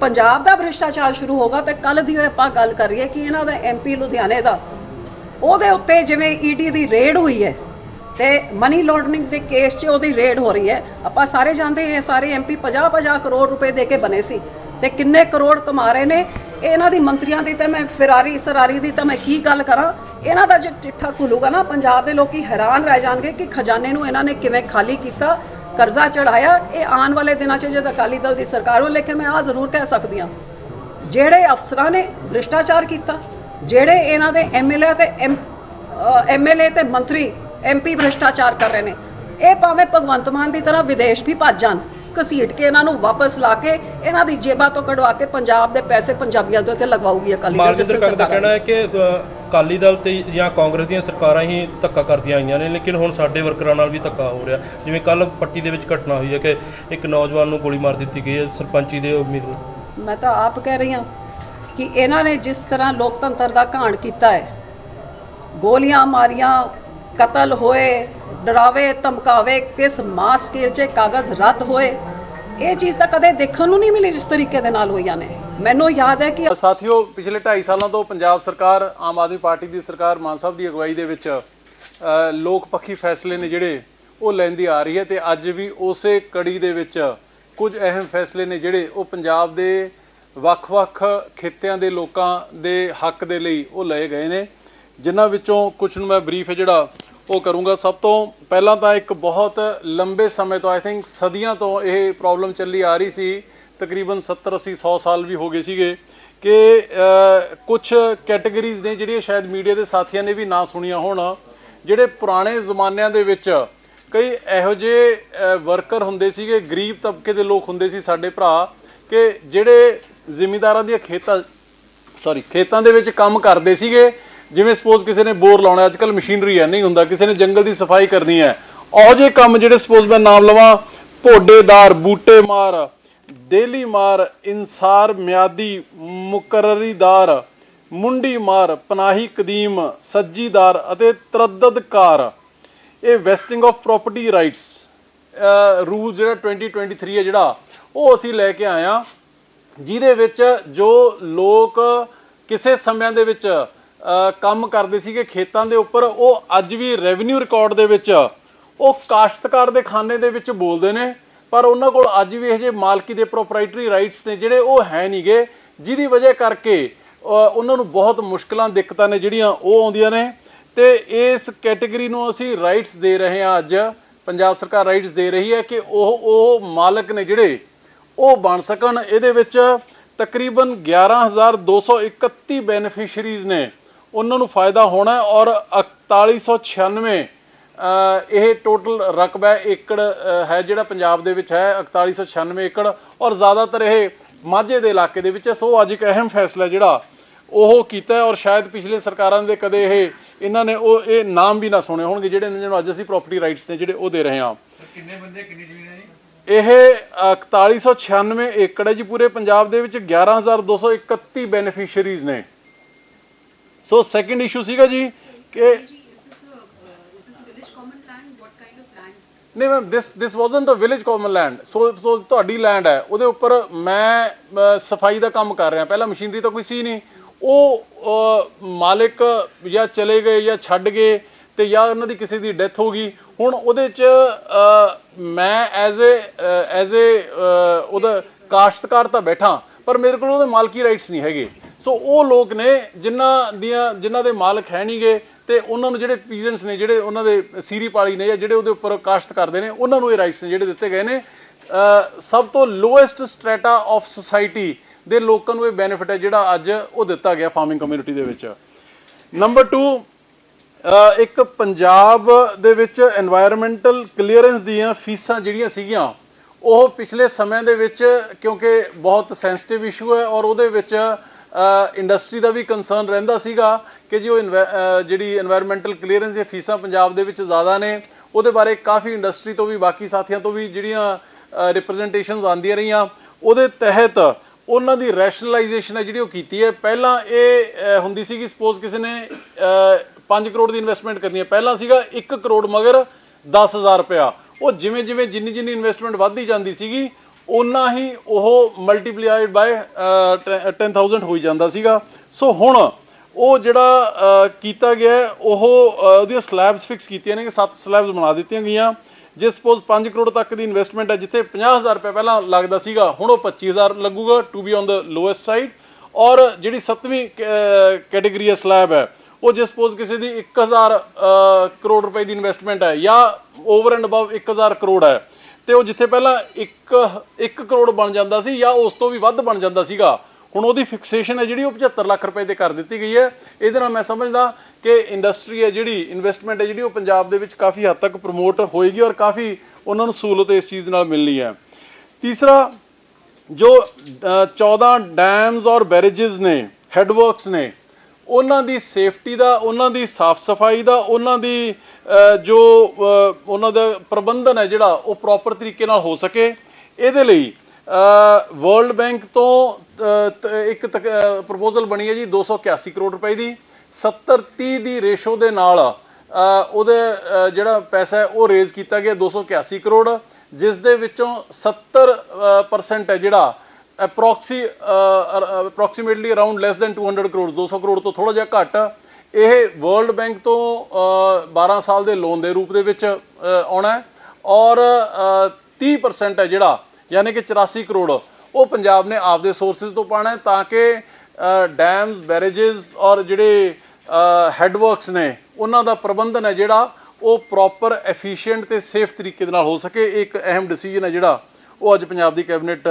ਪੰਜਾਬ ਦਾ ਭ੍ਰਿਸ਼ਟਾਚਾਰ ਸ਼ੁਰੂ ਹੋਗਾ ਤੇ ਕੱਲ ਦੀ ਆਪਾਂ ਗੱਲ ਕਰੀਏ ਕਿ ਇਹਨਾਂ ਦਾ ਐਮਪੀ ਲੁਧਿਆਣੇ ਦਾ, ਉਹਦੇ ਉੱਤੇ ਜਿਵੇਂ ਈਡੀ ਦੀ ਰੇਡ ਹੋਈ ਹੈ ਤੇ ਮਨੀ ਲਾਂਡਰਿੰਗ ਦੇ ਕੇਸ 'ਚ ਉਹਦੀ ਰੇਡ ਹੋ ਰਹੀ ਹੈ। ਆਪਾਂ ਸਾਰੇ ਜਾਣਦੇ ਹਾਂ ਇਹ ਸਾਰੇ ਐਮਪੀ 50 50 ਕਰੋੜ ਰੁਪਏ ਦੇ ਕੇ ਬਣੇ ਸੀ ਤੇ ਕਿੰਨੇ ਕਰੋੜ ਕਮਾ ਰਹੇ ਨੇ। ਇਹਨਾਂ ਦੀ ਮੰਤਰੀਆਂ ਦੀ ਤਾਂ ਮੈਂ ਫਿਰਾਰੀ ਸਰਾਰੀ ਦੀ ਤਾਂ ਮੈਂ ਕੀ ਗੱਲ ਕਰਾਂ? ਇਹਨਾਂ ਦਾ ਜੇ ਚਿੱਠਾ ਖੁੱਲੂਗਾ ਨਾ, ਪੰਜਾਬ ਦੇ ਲੋਕੀ ਹੈਰਾਨ ਰਹਿ ਜਾਣਗੇ ਕਿ ਖਜ਼ਾਨੇ ਨੂੰ ਇਹਨਾਂ ਨੇ ਕਿਵੇਂ ਖਾਲੀ ਕੀਤਾ, ਕਰਜ਼ਾ ਚੜਾਇਆ ਇਹ ਆਉਣ ਵਾਲੇ ਦਿਨਾਂ 'ਚ ਜਦ ਅਕਾਲੀ ਦਲ ਦੀ ਸਰਕਾਰ ਹੋ ਲੇਕਿਨ ਮੈਂ ਆ ਜ਼ਰੂਰ ਕਹਿ ਸਕਦੀ ਹਾਂ, ਜਿਹੜੇ ਅਫਸਰਾਂ ਨੇ ਭ੍ਰਿਸ਼ਟਾਚਾਰ ਕੀਤਾ, ਜਿਹੜੇ ਇਹਨਾਂ ਦੇ ਐਮਐਲਏ ਤੇ ਐਮਐਲਏ ਤੇ ਮੰਤਰੀ ਐਮਪੀ ਭ੍ਰਿਸ਼ਟਾਚਾਰ ਕਰ ਰਹੇ ਨੇ। ਇਹ ਭਾਵੇਂ ਭਗਵੰਤ ਮਾਨ ਦੀ ਤਰ੍ਹਾਂ ਵਿਦੇਸ਼ ਵੀ ਭੱਜ ਜਾਣ ਘਸੀਟ ਕੇ ਇਹਨਾਂ ਨੂੰ ਵਾਪਸ ਲਾ ਕੇ ਇਹਨਾਂ ਦੀ ਜੇਬਾਂ ਤੋਂ ਕਢਵਾ ਕੇ ਪੰਜਾਬ ਦੇ ਪੈਸੇ ਪੰਜਾਬੀਆਂ ਦੇ ਉੱਤੇ ਲਗਵਾਉਗੀ ਅਕਾਲੀ ਦਲ ਜਿਸ ਦਾ ਕਹਿਣਾ ਹੈ ਕਿ ਅਕਾਲੀ ਦਲ ਤੇ ਜਾਂ ਕਾਂਗਰਸ ਦੀਆਂ ਸਰਕਾਰਾਂ ਹੀ ਧੱਕਾ ਕਰਦੀਆਂ ਆਈਆਂ ਨੇ ਲੇਕਿਨ ਹੁਣ ਸਾਡੇ ਵਰਕਰਾਂ ਨਾਲ ਵੀ ਧੱਕਾ ਹੋ ਰਿਹਾ। ਜਿਵੇਂ ਕੱਲ ਪੱਟੀ ਦੇ ਵਿੱਚ ਘਟਨਾ ਹੋਈ ਹੈ ਕਿ ਇੱਕ ਨੌਜਵਾਨ ਨੂੰ ਗੋਲੀ ਮਾਰ ਦਿੱਤੀ ਗਈ ਹੈ ਸਰਪੰਚੀ ਦੇ ਉਮੀਦਵਾਰ। ਮੈਂ ਤਾਂ ਆਪ ਕਹਿ ਰਹੀ ਹਾਂ ਕਿ ਇਹਨਾਂ ਨੇ ਜਿਸ ਤਰ੍ਹਾਂ ਲੋਕਤੰਤਰ ਦਾ ਘਾਣ ਕੀਤਾ ਹੈ ਗੋਲੀਆਂ ਮਾਰੀਆਂ ਕਤਲ ਹੋਏ, ਡਰਾਵੇ, ਧਮਕਾਵੇ, ਕਿਸ ਮਾਸ ਸਕੇਲ 'ਚ ਕਾਗਜ਼ ਰੱਦ ਹੋਏ। ਇਹ ਚੀਜ਼ ਤਾਂ ਕਦੇ ਦੇਖਣ ਨੂੰ ਨਹੀਂ ਮਿਲੀ ਜਿਸ ਤਰੀਕੇ ਦੇ ਨਾਲ ਹੋਈਆਂ ਨੇ। ਮੈਨੂੰ ਯਾਦ ਹੈ ਕਿ ਸਾਥੀਓ, ਪਿਛਲੇ 2.5 ਸਾਲਾਂ ਤੋਂ ਪੰਜਾਬ ਸਰਕਾਰ, ਆਮ ਆਦਮੀ ਪਾਰਟੀ ਦੀ ਸਰਕਾਰ, ਮਾਨ ਸਾਹਿਬ ਦੀ ਅਗਵਾਈ ਦੇ ਵਿੱਚ ਲੋਕ ਪੱਖੀ ਫੈਸਲੇ ਨੇ ਜਿਹੜੇ, ਉਹ ਲੈਂਦੀ ਆ ਰਹੀ ਹੈ ਤੇ ਅੱਜ ਵੀ ਉਸੇ ਕੜੀ ਦੇ ਵਿੱਚ ਕੁਝ ਅਹਿਮ ਫੈਸਲੇ ਨੇ ਜਿਹੜੇ, ਉਹ ਪੰਜਾਬ ਦੇ ਵੱਖ-ਵੱਖ ਖਿੱਤਿਆਂ ਦੇ ਲੋਕਾਂ ਦੇ ਹੱਕ ਦੇ ਲਈ ਉਹ ਲਏ ਗਏ ਨੇ। ਜਿਨ੍ਹਾਂ ਵਿੱਚੋਂ ਕੁਝ ਨੂੰ ਮੈਂ ਬਰੀਫ ਜਿਹੜਾ ਉਹ ਕਰੂੰਗਾ। ਸਭ ਤੋਂ ਪਹਿਲਾਂ ਤਾਂ ਇੱਕ ਬਹੁਤ ਲੰਬੇ ਸਮੇਂ ਤੋਂ ਆਈ ਥਿੰਕ ਸਦੀਆਂ ਤੋਂ ਇਹ ਪ੍ਰੋਬਲਮ ਚੱਲੀ ਆ ਰਹੀ ਸੀ। ਤਕਰੀਬਨ 70 80 100 ਸਾਲ ਵੀ ਹੋ ਗਏ ਸੀਗੇ ਕਿ ਕੁਝ ਕੈਟਾਗਰੀਜ਼ ਨੇ ਜਿਹੜੀਆਂ ਸ਼ਾਇਦ ਮੀਡੀਆ ਦੇ ਸਾਥੀਆਂ ਨੇ ਵੀ ਨਾ ਸੁਣੀਆਂ ਹੋਣ। ਜਿਹੜੇ ਪੁਰਾਣੇ ਜ਼ਮਾਨਿਆਂ ਦੇ ਵਿੱਚ ਕਈ ਇਹੋ ਜਿਹੇ ਵਰਕਰ ਹੁੰਦੇ ਸੀਗੇ, ਗਰੀਬ ਤਬਕੇ ਦੇ ਲੋਕ ਹੁੰਦੇ ਸੀ ਸਾਡੇ ਭਰਾ, ਕਿ ਜਿਹੜੇ ਜ਼ਿਮੀਂਦਾਰਾਂ ਦੀਆਂ ਖੇਤਾਂ ਸੌਰੀ ਖੇਤਾਂ ਦੇ ਵਿੱਚ ਕੰਮ ਕਰਦੇ ਸੀਗੇ ਜਿਵੇਂ ਸਪੋਜ਼ ਕਿਸੇ ਨੇ ਬੋਰ ਲਾਉਣਾ ਅੱਜ ਕੱਲ ਮਸ਼ੀਨਰੀ ਹੈ, ਨਹੀਂ ਹੁੰਦਾ। ਕਿਸੇ ਨੇ ਜੰਗਲ ਦੀ ਸਫ਼ਾਈ ਕਰਨੀ ਹੈ। ਉਹ ਜਿਹੇ ਕੰਮ ਜਿਹੜੇ ਸਪੋਜ਼ ਮੈਂ ਨਾਮ ਲਵਾਂ, ਭੋਡੇਦਾਰ, ਬੂਟੇ ਮਾਰ, ਦੇਲੀ ਮਾਰ, ਇਨਸਾਰ, ਮਿਆਦੀ, ਮੁਕਰਰੀਦਾਰ, ਮੁੰਡੀ ਮਾਰ, ਪਨਾਹੀ ਕਦੀਮ, ਸੱਜੀਦਾਰ ਅਤੇ ਤਰੱਦਦਕਾਰ। ਇਹ vesting of property rights rule ਜਿਹੜਾ 2023 ਹੈ ਜਿਹੜਾ, ਉਹ ਅਸੀਂ ਲੈ ਕੇ ਆਏ ਹਾਂ, ਜਿਹਦੇ ਵਿੱਚ ਜੋ ਲੋਕ ਕਿਸੇ ਸਮਿਆਂ ਦੇ ਵਿੱਚ ਕੰਮ ਕਰਦੇ ਸੀਗੇ ਖੇਤਾਂ ਦੇ ਉੱਪਰ, ਉਹ ਅੱਜ ਵੀ ਰੈਵਨਿਊ ਰਿਕਾਰਡ ਦੇ ਵਿੱਚ, ਉਹ ਕਾਸ਼ਤਕਾਰ ਦੇ ਖਾਨੇ ਦੇ ਵਿੱਚ ਬੋਲਦੇ ਨੇ, ਪਰ ਉਹਨਾਂ ਕੋਲ ਅੱਜ ਵੀ ਇਹ ਜੇ ਮਾਲਕੀ ਦੇ ਪ੍ਰੋਪਰਾਈਟਰੀ ਰਾਈਟਸ ਨੇ ਜਿਹੜੇ ਉਹ ਹੈ ਨਹੀਂਗੇ ਜਿਹਦੀ ਵਜ੍ਹਾ ਕਰਕੇ ਉਹਨਾਂ ਨੂੰ ਬਹੁਤ ਮੁਸ਼ਕਲਾਂ, ਦਿੱਕਤਾਂ ਨੇ ਜਿਹੜੀਆਂ ਉਹ ਆਉਂਦੀਆਂ ਨੇ। ਤੇ ਇਸ ਕੈਟਾਗਰੀ ਨੂੰ ਅਸੀਂ ਰਾਈਟਸ ਦੇ ਰਹੇ ਹਾਂ ਅੱਜ, ਪੰਜਾਬ ਸਰਕਾਰ ਰਾਈਟਸ ਦੇ ਰਹੀ ਹੈ ਕਿ ਉਹ ਉਹ ਮਾਲਕ ਨੇ ਜਿਹੜੇ, ਉਹ ਬਣ ਸਕਣ। ਇਹਦੇ ਵਿੱਚ ਤਕਰੀਬਨ 11231 ਬੈਨੀਫੀਸ਼ੀਅਰੀਜ਼ ਨੇ। ਉਹਨਾਂ ਨੂੰ ਫਾਇਦਾ ਹੋਣਾ ਔਰ 4196 ਅਹ ਇਹ ਟੋਟਲ ਰਕਬਾ ਏਕੜ ਹੈ ਜਿਹੜਾ ਪੰਜਾਬ ਦੇ ਵਿੱਚ ਹੈ 4196 ਏਕੜ ਔਰ ਜ਼ਿਆਦਾਤਰ ਇਹ ਮਾਝੇ ਦੇ ਇਲਾਕੇ ਦੇ ਵਿੱਚ ਹੈ। ਸੋ ਅੱਜ ਇੱਕ ਅਹਿਮ ਫੈਸਲਾ ਜਿਹੜਾ ਉਹ ਕੀਤਾ ਔਰ ਸ਼ਾਇਦ ਪਿਛਲੇ ਸਰਕਾਰਾਂ ਦੇ ਕਦੇ ਇਹ ਇਹਨਾਂ ਨੇ ਉਹ ਇਹ ਨਾਮ ਵੀ ਨਾ ਸੁਣੇ ਹੋਣਗੇ ਜਿਹੜੇ ਇਹਨਾਂ ਨੂੰ ਅੱਜ ਅਸੀਂ ਪ੍ਰਾਪਰਟੀ ਰਾਈਟਸ ਨੇ ਜਿਹੜੇ ਉਹ ਦੇ ਰਹੇ ਹਾਂ। ਕਿੰਨੇ ਬੰਦੇ ਕਿੰਨੀ ਜ਼ਮੀਨ ਹੈ ਜੀ? ਇਹ 4196 ਏਕੜ ਹੈ ਜੀ ਪੂਰੇ ਪੰਜਾਬ ਦੇ ਵਿੱਚ 11231 ਬੈਨੀਫੀਸ਼ੀਅਰੀਜ਼ ਨੇ। ਸੋ ਸੈਕੰਡ ਇਸ਼ੂ ਸੀਗਾ ਜੀ ਕਿ ਨਹੀਂ ma'am this this wasn't a village common land so so ਤੁਹਾਡੀ ਲੈਂਡ ਹੈ। ਉਹਦੇ ਉੱਪਰ ਮੈਂ ਅ, ਸਫ਼ਾਈ ਦਾ ਕੰਮ ਕਰ ਰਿਹਾ। ਪਹਿਲਾਂ ਮਸ਼ੀਨਰੀ ਤਾਂ ਕੋਈ ਸੀ ਨਹੀਂ। ਉਹ ਅ, ਮਾਲਕ ਜਾਂ ਚਲੇ ਗਏ ਜਾਂ ਛੱਡ ਗਏ ਤੇ ਜਾਂ ਉਹਨਾਂ ਦੀ ਕਿਸੇ ਦੀ ਡੈਥ ਹੋ ਗਈ। ਹੁਣ ਉਹਦੇ ਚ ਅ, ਮੈਂ ਐਜ਼ ਏ ਐਜ਼ ਏ ਉਹਦਾ ਕਾਸ਼ਤਕਾਰ ਤਾਂ ਬੈਠਾ। ਪਰ ਮੇਰੇ ਕੋਲ ਉਹਦੇ ਮਾਲਕੀ ਰਾਈਟਸ ਨਹੀਂ ਹੈਗੇ। ਸੋ ਉਹ ਲੋਕ ਨੇ ਜਿਨ੍ਹਾਂ ਦੀਆਂ ਜਿਨ੍ਹਾਂ ਦੇ ਮਾਲਕ ਹੈ ਨਹੀਂਗੇ ਤੇ ਉਹਨਾਂ ਨੂੰ ਜਿਹੜੇ ਪੀਜ਼ਨਸ ਨੇ, ਜਿਹੜੇ ਉਹਨਾਂ ਦੇ ਸੀਰੀ ਪਾਲੀ ਨੇ ਜਾਂ ਜਿਹੜੇ ਉਹਦੇ ਉੱਪਰ ਕਾਸ਼ਤ ਕਰਦੇ ਨੇ, ਉਹਨਾਂ ਨੂੰ ਇਹ ਰਾਈਟਸ ਨੇ ਜਿਹੜੇ ਦਿੱਤੇ ਗਏ ਨੇ। ਸਭ ਤੋਂ ਲੋਐਸਟ ਸਟ੍ਰੈਟਾ ਆਫ ਸੋਸਾਇਟੀ ਦੇ ਲੋਕਾਂ ਨੂੰ ਇਹ ਬੈਨੀਫਿਟ ਹੈ ਜਿਹੜਾ ਅੱਜ ਉਹ ਦਿੱਤਾ ਗਿਆ ਫਾਰਮਿੰਗ ਕਮਿਊਨਿਟੀ ਦੇ ਵਿੱਚ। ਨੰਬਰ 2 ਇੱਕ ਪੰਜਾਬ ਦੇ ਵਿੱਚ এনवायरमेंटल ਕਲੀਅਰੈਂਸ ਦੀਆਂ ਫੀਸਾਂ ਜਿਹੜੀਆਂ ਸੀਗੀਆਂ ਉਹ ਪਿਛਲੇ ਸਮਿਆਂ ਦੇ ਵਿੱਚ, ਕਿਉਂਕਿ ਬਹੁਤ ਸੈਂਸਿਟਿਵ ਇਸ਼ੂ ਹੈ ਔਰ ਉਹਦੇ ਵਿੱਚ ਇੰਡਸਟਰੀ ਦਾ ਵੀ ਕੰਸਰਨ ਰਹਿੰਦਾ ਸੀਗਾ ਕਿ ਜੀ ਉਹ ਜਿਹੜੀ এনवायरमेंटल ਕਲੀਅਰੈਂਸ ਦੀਆਂ ਫੀਸਾਂ ਪੰਜਾਬ ਦੇ ਵਿੱਚ ਜ਼ਿਆਦਾ ਨੇ, ਉਹਦੇ ਬਾਰੇ ਕਾਫੀ ਇੰਡਸਟਰੀ ਤੋਂ ਵੀ, ਬਾਕੀ ਸਾਥੀਆਂ ਤੋਂ ਵੀ ਜਿਹੜੀਆਂ ਰਿਪਰੈਜ਼ੈਂਟੇਸ਼ਨਸ ਆਂਦੀਆਂ ਰਹੀਆਂ। ਉਹਦੇ ਤਹਿਤ ਉਹਨਾਂ ਦੀ ਰੈਸ਼ਨਲਾਈਜੇਸ਼ਨ ਹੈ ਜਿਹੜੀ ਉਹ ਕੀਤੀ ਹੈ। ਪਹਿਲਾਂ ਇਹ ਹੁੰਦੀ ਸੀ ਕਿ ਸਪੋਜ਼ ਕਿਸੇ ਨੇ 5 ਕਰੋੜ ਦੀ ਇਨਵੈਸਟਮੈਂਟ ਕਰਨੀ ਹੈ। ਪਹਿਲਾਂ ਸੀਗਾ 1 ਕਰੋੜ ਮਗਰ 10000 ਰੁਪਇਆ। ਉਹ ਜਿਵੇਂ ਜਿਵੇਂ ਜਿੰਨੀ ਜਿੰਨੀ ਇਨਵੈਸਟਮੈਂਟ ਵੱਧਦੀ ਜਾਂਦੀ ਸੀਗੀ ਉਨਾ ਹੀ ਉਹ ਮਲਟੀਪਲਾਈਡ ਬਾਈ 10000 ਹੋਈ ਜਾਂਦਾ ਸੀਗਾ। ਸੋ ਹੁਣ ਉਹ ਜਿਹੜਾ ਕੀਤਾ ਗਿਆ ਉਹ ਉਹਦੀਆਂ ਸਲੈਬਸ ਫਿਕਸ ਕੀਤੀਆਂ ਨੇ ਕਿ 7 ਸਲੈਬਸ ਬਣਾ ਦਿੱਤੀਆਂ ਗਈਆਂ। ਜੇ ਸਪੋਜ਼ 5 ਕਰੋੜ ਤੱਕ ਦੀ ਇਨਵੈਸਟਮੈਂਟ ਹੈ, ਜਿੱਥੇ 50000 ਰੁਪਏ ਪਹਿਲਾਂ ਲੱਗਦਾ ਸੀਗਾ, ਹੁਣ ਉਹ 25000 ਲੱਗੂਗਾ to be on the lowest side ਔਰ ਜਿਹੜੀ ਸੱਤਵੀਂ ਕੈਟਾਗਰੀ ਹੈ ਸਲੈਬ ਹੈ ਉਹ ਜੇ ਸਪੋਜ਼ ਕਿਸੇ ਦੀ 1000 ਅਹ, ਕਰੋੜ ਰੁਪਏ ਦੀ ਇਨਵੈਸਟਮੈਂਟ ਹੈ ਜਾਂ ਓਵਰ ਐਂਡ ਅਬਵ 1000 ਕਰੋੜ ਹੈ ਤੇ ਉਹ ਜਿੱਥੇ ਪਹਿਲਾਂ 1 1 ਕਰੋੜ ਬਣ ਜਾਂਦਾ ਸੀ ਜਾਂ ਉਸ ਤੋਂ ਵੀ ਵੱਧ ਬਣ ਜਾਂਦਾ ਸੀਗਾ ਹੁਣ ਉਹਦੀ ਫਿਕਸੇਸ਼ਨ ਹੈ ਜਿਹੜੀ ਉਹ 75 ਲੱਖ ਰੁਪਏ ਤੇ ਕਰ ਦਿੱਤੀ ਗਈ ਹੈ। ਇਹਦੇ ਨਾਲ ਮੈਂ ਸਮਝਦਾ ਕਿ ਇੰਡਸਟਰੀ ਹੈ ਜਿਹੜੀ ਇਨਵੈਸਟਮੈਂਟ ਹੈ ਜਿਹੜੀ ਉਹ ਪੰਜਾਬ ਦੇ ਵਿੱਚ ਕਾਫੀ ਹੱਦ ਤੱਕ ਪ੍ਰਮੋਟ ਹੋਏਗੀ ਔਰ ਕਾਫੀ ਉਹਨਾਂ ਨੂੰ ਸਹੂਲਤ ਇਸ ਚੀਜ਼ ਨਾਲ ਮਿਲਣੀ ਹੈ। ਤੀਸਰਾ ਜੋ ਅ, 14 ਡੈਮਸ ਔਰ ਬੈਰੇजेस ਨੇ ਹੈਡਵਰਕਸ ਨੇ ਉਹਨਾਂ ਦੀ ਸੇਫਟੀ ਦਾ ਉਹਨਾਂ ਦੀ ਸਾਫ਼ ਸਫ਼ਾਈ ਦਾ ਉਹਨਾਂ ਦੀ ਜੋ ਉਹਨਾਂ ਦਾ ਪ੍ਰਬੰਧਨ ਹੈ ਜਿਹੜਾ ਉਹ ਪ੍ਰੋਪਰ ਤਰੀਕੇ ਨਾਲ ਹੋ ਸਕੇ। ਇਹਦੇ ਲਈ ਵਰਲਡ ਬੈਂਕ ਤੋਂ ਅ, ਤ- ਇੱਕ ਪ੍ਰਪੋਜ਼ਲ ਬਣੀ ਹੈ ਜੀ 281 ਕਰੋੜ ਰੁਪਏ ਦੀ। 70 30 ਦੀ ਰੇਸ਼ੋ ਦੇ ਨਾਲ ਉਹਦੇ ਜਿਹੜਾ ਪੈਸਾ ਹੈ ਉਹ ਰੇਜ਼ ਕੀਤਾ ਗਿਆ 281 ਕਰੋੜ। ਜਿਸ ਦੇ ਵਿੱਚੋਂ 70% ਹੈ ਜਿਹੜਾ ਅਪਰੋਕਸੀ approximately around less than 200 crore 200 crore ਤੋਂ ਥੋੜਾ ਜਿਹਾ ਘੱਟ। ਇਹ ਵਰਲਡ ਬੈਂਕ ਤੋਂ ਅ, 12 ਸਾਲ ਦੇ ਲੋਨ ਦੇ ਰੂਪ ਦੇ ਵਿੱਚ ਆਉਣਾ ਹੈ। ਔਰ ਅ, 30% ਹੈ ਜਿਹੜਾ ਯਾਨੀ ਕਿ 84 ਕਰੋੜ ਉਹ ਪੰਜਾਬ ਨੇ ਆਪਦੇ ਸੋਰਸਸ ਤੋਂ ਪਾਣਾ ਹੈ ਤਾਂ ਕਿ ਡੈਮਸ ਬੈਰੇजेस ਔਰ ਜਿਹੜੇ ਹੈਡਵਰਕਸ ਨੇ ਉਹਨਾਂ ਦਾ ਪ੍ਰਬੰਧਨ ਹੈ ਜਿਹੜਾ ਉਹ ਪ੍ਰੋਪਰ ਐਫੀਸ਼ੀਐਂਟ ਤੇ ਸੇਫ ਤਰੀਕੇ ਦੇ ਨਾਲ ਹੋ ਸਕੇ। ਇਹ ਇੱਕ ਅਹਿਮ ਡਿਸੀਜਨ ਹੈ ਜਿਹੜਾ ਉਹ ਅੱਜ ਪੰਜਾਬ ਦੀ ਕੈਬਨਿਟ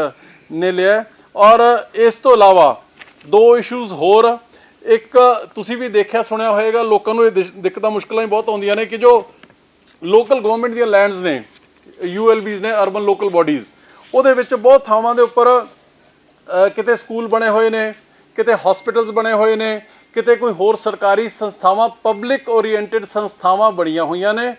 ਨੇ ਲਿਆ ਔਰ ਇਸ ਤੋਂ ਇਲਾਵਾ ਦੋ ਇਸ਼ੂਜ਼ ਹੋਰ। ਇੱਕ ਤੁਸੀਂ ਵੀ ਦੇਖਿਆ, ਸੁਣਿਆ ਹੋਵੇਗਾ ਲੋਕਾਂ ਨੂੰ ਇਹ ਦਿੱਕਤਾਂ ਮੁਸ਼ਕਲਾਂ ਹੀ ਬਹੁਤ ਆਉਂਦੀਆਂ ਨੇ ਕਿ ਜੋ ਲੋਕਲ ਗਵਰਨਮੈਂਟ ਦੀਆਂ ਲੈਂਡਸ ਨੇ ਯੂਐਲਬੀਜ਼ ਨੇ ਅਰਬਨ ਲੋਕਲ ਬਾਡੀਜ਼ ਉਹਦੇ ਵਿੱਚ ਬਹੁਤ ਥਾਵਾਂ ਦੇ ਉੱਪਰ ਕਿਤੇ ਸਕੂਲ ਬਣੇ ਹੋਏ ਨੇ, ਕਿਤੇ ਹਸਪੀਟਲਸ ਬਣੇ ਹੋਏ ਨੇ, ਕਿਤੇ ਕੋਈ ਹੋਰ ਸਰਕਾਰੀ ਸੰਸਥਾਵਾਂ ਪਬਲਿਕ ਓਰੀਐਂਟਡ ਸੰਸਥਾਵਾਂ ਬਣੀਆਂ ਹੋਈਆਂ ਨੇ।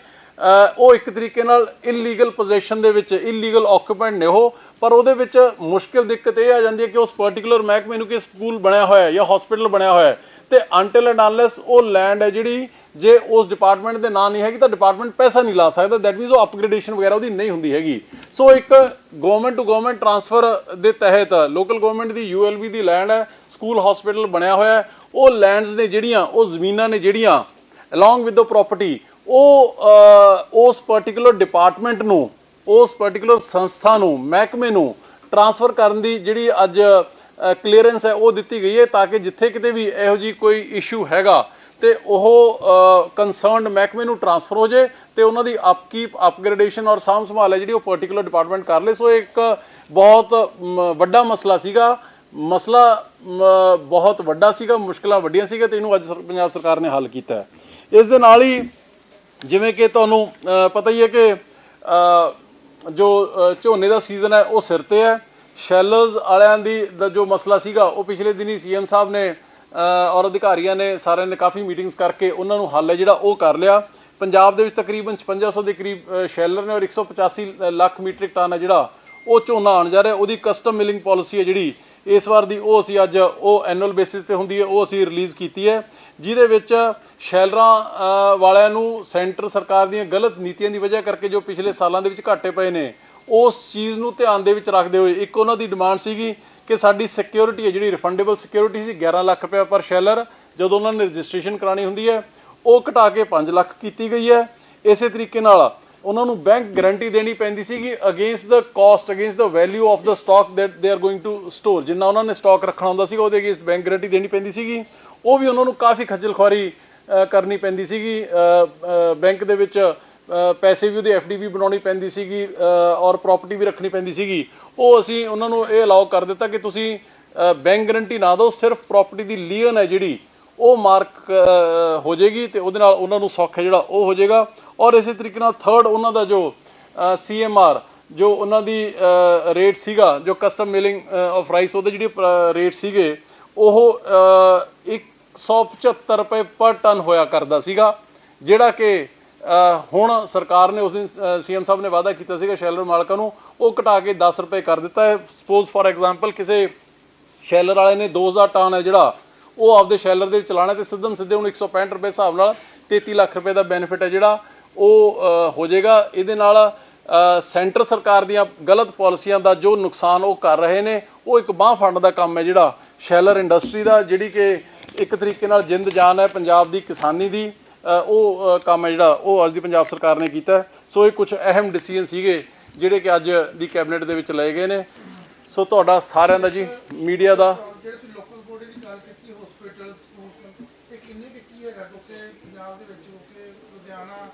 ਉਹ ਇੱਕ ਤਰੀਕੇ ਨਾਲ ਇਲੀਗਲ ਪੋਜੀਸ਼ਨ ਦੇ ਵਿੱਚ ਇਲੀਗਲ ਆਕੂਪੈਂਟ ਨੇ ਉਹ, ਪਰ ਉਹਦੇ ਵਿੱਚ ਮੁਸ਼ਕਿਲ ਦਿੱਕਤ ਇਹ ਆ ਜਾਂਦੀ ਹੈ ਕਿ ਉਸ ਪਾਰਟਿਕੂਲਰ ਮਹਿਕਮੇ ਨੂੰ ਕਿ ਸਕੂਲ ਬਣਿਆ ਹੋਇਆ ਹੈ ਜਾਂ ਹਸਪੀਟਲ ਬਣਿਆ ਹੋਇਆ ਹੈ। ਤੇ ਅੰਟਿਲ ਐਂਡ ਅਨਲੈਸ ਉਹ ਲੈਂਡ ਹੈ ਜਿਹੜੀ, ਜੇ ਉਸ ਡਿਪਾਰਟਮੈਂਟ ਦੇ ਨਾਂ ਨਹੀਂ ਹੈਗੀ ਤਾਂ ਡਿਪਾਰਟਮੈਂਟ ਪੈਸਾ ਨਹੀਂ ਲਾ ਸਕਦਾ। ਦੈਟ ਮੀਨਸ ਉਹ ਅਪਗ੍ਰੇਡੇਸ਼ਨ ਵਗੈਰਾ ਉਹਦੀ ਨਹੀਂ ਹੁੰਦੀ ਹੈਗੀ। ਸੋ ਇੱਕ ਗਵਰਨਮੈਂਟ ਟੂ ਗਵਰਨਮੈਂਟ ਟ੍ਰਾਂਸਫਰ ਦੇ ਤਹਿਤ ਲੋਕਲ ਗਵਰਨਮੈਂਟ ਦੀ ਯੂਐਲਬੀ ਦੀ ਲੈਂਡ ਹੈ ਸਕੂਲ ਹਸਪੀਟਲ ਬਣਿਆ ਹੋਇਆ ਉਹ ਲੈਂਡਸ ਨੇ ਜਿਹੜੀਆਂ, ਉਹ ਜ਼ਮੀਨਾਂ ਨੇ ਜਿਹੜੀਆਂ ਅਲੋਂਗ ਵਿਦ the property ਉਹ ਉਸ ਪਾਰਟਿਕੂਲਰ ਡਿਪਾਰਟਮੈਂਟ ਨੂੰ, ਉਸ ਪਾਰਟਿਕੂਲਰ ਸੰਸਥਾ ਨੂੰ, ਮਹਿਕਮੇ ਨੂੰ ਟਰਾਂਸਫਰ ਕਰਨ ਦੀ ਜਿਹੜੀ ਅੱਜ ਕਲੀਅਰੈਂਸ ਹੈ, ਉਹ ਦਿੱਤੀ ਗਈ ਹੈ ਤਾਂ ਕਿ ਜਿੱਥੇ ਕਿਤੇ ਵੀ ਇਹੋ ਜੀ ਕੋਈ ਇਸ਼ੂ ਹੈਗਾ ਤੇ ਉਹ ਕੰਸਰਨਡ ਮਹਿਕਮੇ ਨੂੰ ਟਰਾਂਸਫਰ ਹੋ ਜੇ ਤੇ ਉਹਨਾਂ ਦੀ ਅਪਕੀਪ ਅਪਗ੍ਰੇਡੇਸ਼ਨ ਔਰ ਸਾਂਭ ਸੰਭਾਲ ਹੈ ਜਿਹੜੀ ਉਹ ਪਾਰਟਿਕੂਲਰ ਡਿਪਾਰਟਮੈਂਟ ਕਰ ਲੇ ਸੋ ਇਹ ਇੱਕ ਬਹੁਤ ਵੱਡਾ ਮਸਲਾ ਸੀਗਾ। ਮਸਲਾ ਬਹੁਤ ਵੱਡਾ ਸੀਗਾ, ਮੁਸ਼ਕਲਾਂ ਵੱਡੀਆਂ ਸੀਗਾ ਤੇ ਇਹਨੂੰ ਅੱਜ ਪੰਜਾਬ ਸਰਕਾਰ ਨੇ ਹੱਲ ਕੀਤਾ ਇਸ ਦੇ ਨਾਲ ਹੀ ਜਿਵੇਂ ਕਿ ਤੁਹਾਨੂੰ ਪਤਾ ਹੀ ਹੈ ਕਿ ਜੋ ਝੋਨੇ ਦਾ ਸੀਜ਼ਨ ਹੈ, ਉਹ ਸਿਰ ਤੇ ਹੈ। ਸ਼ੈਲਰਸ ਵਾਲਿਆਂ ਦੀ ਦਾ, ਜੋ ਮਸਲਾ ਸੀਗਾ, ਉਹ ਪਿਛਲੇ ਦਿਨੀ ਸੀਐਮ ਸਾਹਿਬ ਨੇ ਔਰ ਅਧਿਕਾਰੀਆਂ ਨੇ, ਸਾਰਿਆਂ ਨੇ ਕਾਫੀ ਮੀਟਿੰਗਸ ਕਰਕੇ ਉਹਨਾਂ ਨੂੰ ਹੱਲ ਹੈ ਜਿਹੜਾ ਉਹ ਕਰ ਲਿਆ। ਪੰਜਾਬ ਦੇ ਵਿੱਚ ਤਕਰੀਬਨ 5600 ਦੇ ਕਰੀਬ ਸ਼ੈਲਰ ਨੇ ਔਰ 185 ਲੱਖ ਮੀਟ੍ਰਿਕ ਟਨ ਹੈ ਜਿਹੜਾ ਉਹ ਝੋਨਾ ਆਉਣ ਜਾ ਰਿਹਾ। ਉਹਦੀ ਕਸਟਮ ਮਿਲਿੰਗ ਪਾਲਿਸੀ ਹੈ ਜਿਹੜੀ ਇਸ ਵਾਰ ਦੀ ਉਹ ਅਸੀਂ ਅੱਜ ਉਹ ਐਨੂਅਲ ਬੇਸਿਸ ਤੇ ਹੁੰਦੀ ਹੈ, ਉਹ ਅਸੀਂ ਰਿਲੀਜ਼ ਕੀਤੀ ਹੈ, ਜਿਹਦੇ ਵਿੱਚ ਸ਼ੈਲਰਾਂ ਵਾਲਿਆਂ ਨੂੰ ਸੈਂਟਰ ਸਰਕਾਰ ਦੀਆਂ ਗਲਤ ਨੀਤੀਆਂ ਦੀ ਵਜ੍ਹਾ ਕਰਕੇ ਜੋ ਪਿਛਲੇ ਸਾਲਾਂ ਦੇ ਵਿੱਚ ਘਾਟੇ ਪਏ ਨੇ, ਉਸ ਚੀਜ਼ ਨੂੰ ਧਿਆਨ ਦੇ ਵਿੱਚ ਰੱਖਦੇ ਹੋਏ ਇੱਕ ਉਹਨਾਂ ਦੀ ਡਿਮਾਂਡ ਸੀਗੀ ਕਿ ਸਾਡੀ ਸਿਕਿਉਰਿਟੀ ਹੈ, ਜਿਹੜੀ ਰਿਫੰਡੇਬਲ ਸਿਕਿਉਰਿਟੀ ਸੀ 11 ਲੱਖ ਰੁਪਏ ਪਰ ਸ਼ੈਲਰ, ਜਦੋਂ ਉਹਨਾਂ ਨੇ ਰਜਿਸਟ੍ਰੇਸ਼ਨ ਕਰਾਣੀ ਹੁੰਦੀ ਹੈ, ਉਹ ਘਟਾ ਕੇ 5 ਲੱਖ ਕੀਤੀ ਗਈ ਹੈ। ਇਸੇ ਤਰੀਕੇ ਨਾਲ ਉਹਨਾਂ ਨੂੰ ਬੈਂਕ ਗਾਰੰਟੀ ਦੇਣੀ ਪੈਂਦੀ ਸੀਗੀ against the cost against the value of the stock that they are going to store ਜਿੰਨਾ ਉਹਨਾਂ ਨੇ ਸਟਾਕ ਰੱਖਣਾ ਹੁੰਦਾ ਸੀਗਾ, ਉਹਦੇ ਅਗੇਂਸਟ ਬੈਂਕ ਗਾਰੰਟੀ ਦੇਣੀ ਪੈਂਦੀ ਸੀਗੀ। ਉਹ ਵੀ ਉਹਨਾਂ ਨੂੰ ਕਾਫੀ ਖੱਜਲ ਖੁਆਰੀ ਕਰਨੀ ਪੈਂਦੀ ਸੀਗੀ। ਬੈਂਕ ਦੇ ਵਿੱਚ ਪੈਸੇ ਵੀ ਉਹਦੀ ਐਫਡੀ ਵੀ ਬਣਾਉਣੀ ਪੈਂਦੀ ਸੀਗੀ ਔਰ ਪ੍ਰਾਪਰਟੀ ਵੀ ਰੱਖਣੀ ਪੈਂਦੀ ਸੀਗੀ। ਉਹ ਅਸੀਂ ਉਹਨਾਂ ਨੂੰ ਇਹ ਅਲਾਉ ਕਰ ਦਿੱਤਾ ਕਿ ਤੁਸੀਂ ਬੈਂਕ ਗਾਰੰਟੀ ਨਾ ਦਿਓ, ਸਿਰਫ ਪ੍ਰਾਪਰਟੀ ਦੀ ਲੀਅਨ ਹੈ ਜਿਹੜੀ, ਉਹ ਮਾਰਕ ਹੋ ਜਾਏਗੀ ਤੇ ਉਹਦੇ ਨਾਲ ਉਹਨਾਂ ਨੂੰ ਸੌਖ ਹੈ ਜਿਹੜਾ ਉਹ ਹੋ ਜਾਏਗਾ। ਔਰ ਇਸੇ ਤਰੀਕੇ ਨਾਲ ਥਰਡ ਉਹਨਾਂ ਦਾ ਜੋ ਸੀਐਮਆਰ ਜੋ ਉਹਨਾਂ ਦੀ ਰੇਟ ਸੀਗਾ ਜੋ ਕਸਟਮ ਮਿਲਿੰਗ ਆਫ ਰਾਈਸ ਉਹਦੇ ਜਿਹੜੇ ਰੇਟ ਸੀਗੇ ਉਹ ਅ, 175 ਰੁਪਏ ਪਰ ਟਨ ਹੋਇਆ ਕਰਦਾ ਸੀਗਾ ਜਿਹੜਾ ਕਿ ਹੁਣ ਸਰਕਾਰ ਨੇ ਉਸ ਦਿਨ ਸੀਐਮ ਸਾਹਿਬ ਨੇ ਵਾਅਦਾ ਕੀਤਾ ਸੀਗਾ ਸ਼ੈਲਰ ਮਾਲਕਾਂ ਨੂੰ ਉਹ ਘਟਾ ਕੇ 10 ਰੁਪਏ ਕਰ ਦਿੱਤਾ ਹੈ। ਸਪੋਜ਼ ਫॉर ਐਗਜ਼ਾਮਪਲ ਕਿਸੇ ਸ਼ੈਲਰ ਵਾਲੇ ਨੇ 2000 ਟਨ ਹੈ ਜਿਹੜਾ ਉਹ ਆਪਦੇ ਸ਼ੈਲਰ ਦੇ ਵਿੱਚ ਚਲਾਣਾ ਤੇ ਸਿੱਧਮ ਸਿੱਧੇ ਹੁਣ 165 ਰੁਪਏ ਹਿਸਾਬ ਨਾਲ 33 ਲੱਖ ਰੁਪਏ ਦਾ ਬੈਨੀਫਿਟ ਹੈ ਜਿਹੜਾ ਉਹ ਹੋ ਜਾਏਗਾ। ਇਹਦੇ ਨਾਲ ਸੈਂਟਰ ਸਰਕਾਰ ਦੀਆਂ ਗਲਤ ਪਾਲਿਸੀਆਂ ਦਾ ਜੋ ਨੁਕਸਾਨ ਉਹ ਕਰ ਰਹੇ ਨੇ, ਉਹ ਇੱਕ ਬਾਹ ਫੰਡ ਦਾ ਕੰਮ ਹੈ ਜਿਹੜਾ ਸ਼ੈਲਰ ਇੰਡਸਟਰੀ ਦਾ, ਜਿਹੜੀ ਕਿ ਇੱਕ ਤਰੀਕੇ ਨਾਲ ਜਿੰਦ ਜਾਨ ਹੈ ਪੰਜਾਬ ਦੀ ਕਿਸਾਨੀ ਦੀ ਉਹ ਕੰਮ ਹੈ ਜਿਹੜਾ ਉਹ ਅੱਜ ਦੀ ਪੰਜਾਬ ਸਰਕਾਰ ਨੇ ਕੀਤਾ ਸੋ ਇਹ ਕੁਝ ਅਹਿਮ ਡਿਸੀਜਨ ਸੀਗੇ, ਜਿਹੜੇ ਕਿ ਅੱਜ ਦੀ ਕੈਬਨਿਟ ਦੇ ਵਿੱਚ ਲਏ ਗਏ ਨੇ। ਸੋ ਤੁਹਾਡਾ ਸਾਰਿਆਂ ਦਾ ਜੀ, ਮੀਡੀਆ ਦਾ। ਹਸਪੀਟਲ ਇਹ ਕਿੰਨੀ ਕੁ ਕੀ ਹੈਗਾ ਕਿਉਂਕਿ ਪੰਜਾਬ ਦੇ ਵਿੱਚ ਹੋ ਕੇ ਲੁਧਿਆਣਾ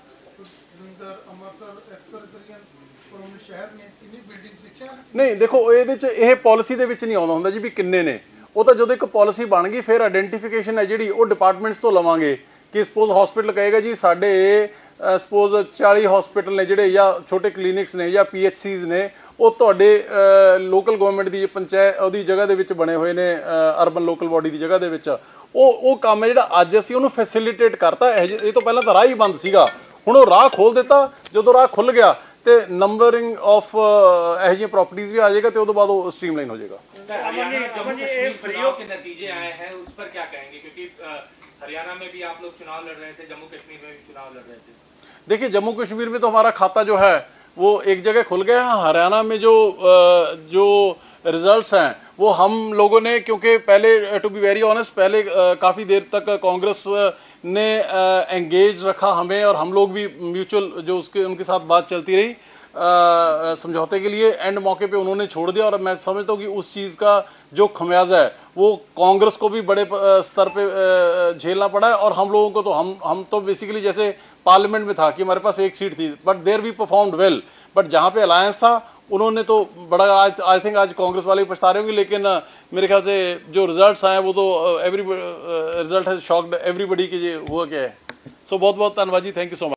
ਅੰਮ੍ਰਿਤਸਰ ਐਕਸਰ ਜਿਹੜੀਆਂ ਪ੍ਰਮੁੱਖ ਸ਼ਹਿਰ ਨੇ ਕਿੰਨੀ ਬਿਲਡਿੰਗ ਦੇਖਿਆ? ਨਹੀਂ, ਦੇਖੋ, ਇਹਦੇ ਚ ਇਹ ਪਾਲਿਸੀ ਦੇ ਵਿੱਚ ਨਹੀਂ ਆਉਂਦਾ ਹੁੰਦਾ ਜੀ ਵੀ ਕਿੰਨੇ ਨੇ। ਉਹ ਤਾਂ ਜਦੋਂ ਇੱਕ ਪਾਲਿਸੀ ਬਣ ਗਈ, ਫਿਰ ਆਇਡੈਂਟੀਫਿਕੇਸ਼ਨ ਹੈ ਜਿਹੜੀ ਉਹ ਡਿਪਾਰਟਮੈਂਟਸ ਤੋਂ ਲਵਾਂਗੇ ਕਿ ਸਪੋਜ਼ ਹਸਪੀਟਲ ਕਹੇਗਾ ਜੀ, ਸਾਡੇ ਸਪੋਜ਼ 40 ਹਸਪੀਟਲ ਨੇ ਜਿਹੜੇ ਜਾਂ ਛੋਟੇ ਕਲੀਨਿਕਸ ਨੇ ਜਾਂ ਪੀਐਚਸੀਜ਼ ਨੇ, ਉਹ ਤੁਹਾਡੇ ਲੋਕਲ ਗਵਰਨਮੈਂਟ ਦੀ ਪੰਚਾਇਤ, ਉਹਦੀ ਜਗ੍ਹਾ ਦੇ ਵਿੱਚ ਬਣੇ ਹੋਏ ਨੇ ਅਰਬਨ ਲੋਕਲ ਬਾਡੀ ਦੀ ਜਗ੍ਹਾ ਦੇ ਵਿੱਚ। ਉਹ ਉਹ ਕੰਮ ਹੈ ਜਿਹੜਾ ਅੱਜ ਅਸੀਂ ਉਹਨੂੰ ਫੈਸਿਲਿਟੇਟ ਕਰਤਾ, ਇਹ ਜਿਹੇ- ਇਹ ਤੋਂ ਪਹਿਲਾਂ ਤਾਂ ਰਾਹ ਹੀ ਬੰਦ ਸੀਗਾ। ਹੁਣ ਉਹ ਰਾਹ ਖੋਲ ਦਿੱਤਾ ਜਦੋਂ ਰਾਹ ਖੁੱਲ ਗਿਆ ਤੇ ਨੰਬਰਿੰਗ ਆਫ ਇਹੋ ਜਿਹੀਆਂ ਪ੍ਰਾਪਰਟੀਆਂ ਵੀ ਆ ਜਾਏਗਾ ਤੇ ਉਹਦੇ ਬਾਅਦ ਉਹ स्ट्रीमलाइन हो जाएगा हरियाणा जम्मू कश्मीर चुनाव के नतीजे आए हैं उस पर क्या कहेंगे क्योंकि अ, हरियाणा में भी आप लोग चुनाव लड़ रहे थे जम्मू कश्मीर में भी चुनाव लड़ रहे थे देखिए जम्मू कश्मीर में तो हमारा खाता जो है वो एक जगह खुल गया है हरियाणा में जो अ, जो रिजल्ट्स हैं वो हम लोगों ने क्योंकि पहले टू बी वेरी ऑनेस्ट पहले अ, काफी देर तक कांग्रेस ने एंगेज रखा हमें और हम लोग भी म्यूचुअल जो उसके, उनके साथ बात चलती रही समझौते के लिए। एंड मौके पे उन्होंने छोड़ दिया और मैं समझता हूँ कि उस चीज़ का जो खमियाजा है, वो कांग्रेस को भी बड़े स्तर पे झेलना पड़ा है और हम लोगों को तो हम हम तो बेसिकली जैसे पार्लियामेंट में था कि हमारे पास एक सीट थी but there we performed well but जहाँ पे अलायंस था उन्होंने तो बड़ा आज आई थिंक आज कांग्रेस वाले पछता रहे होंगे, लेकिन मेरे ख्याल से जो रिजल्ट्स आए वो तो एवरी रिज़ल्ट है शॉक्ड एवरीबडी के हुआ क्या है। सो बहुत बहुत धन्यवाद जी थैंक यू सो मच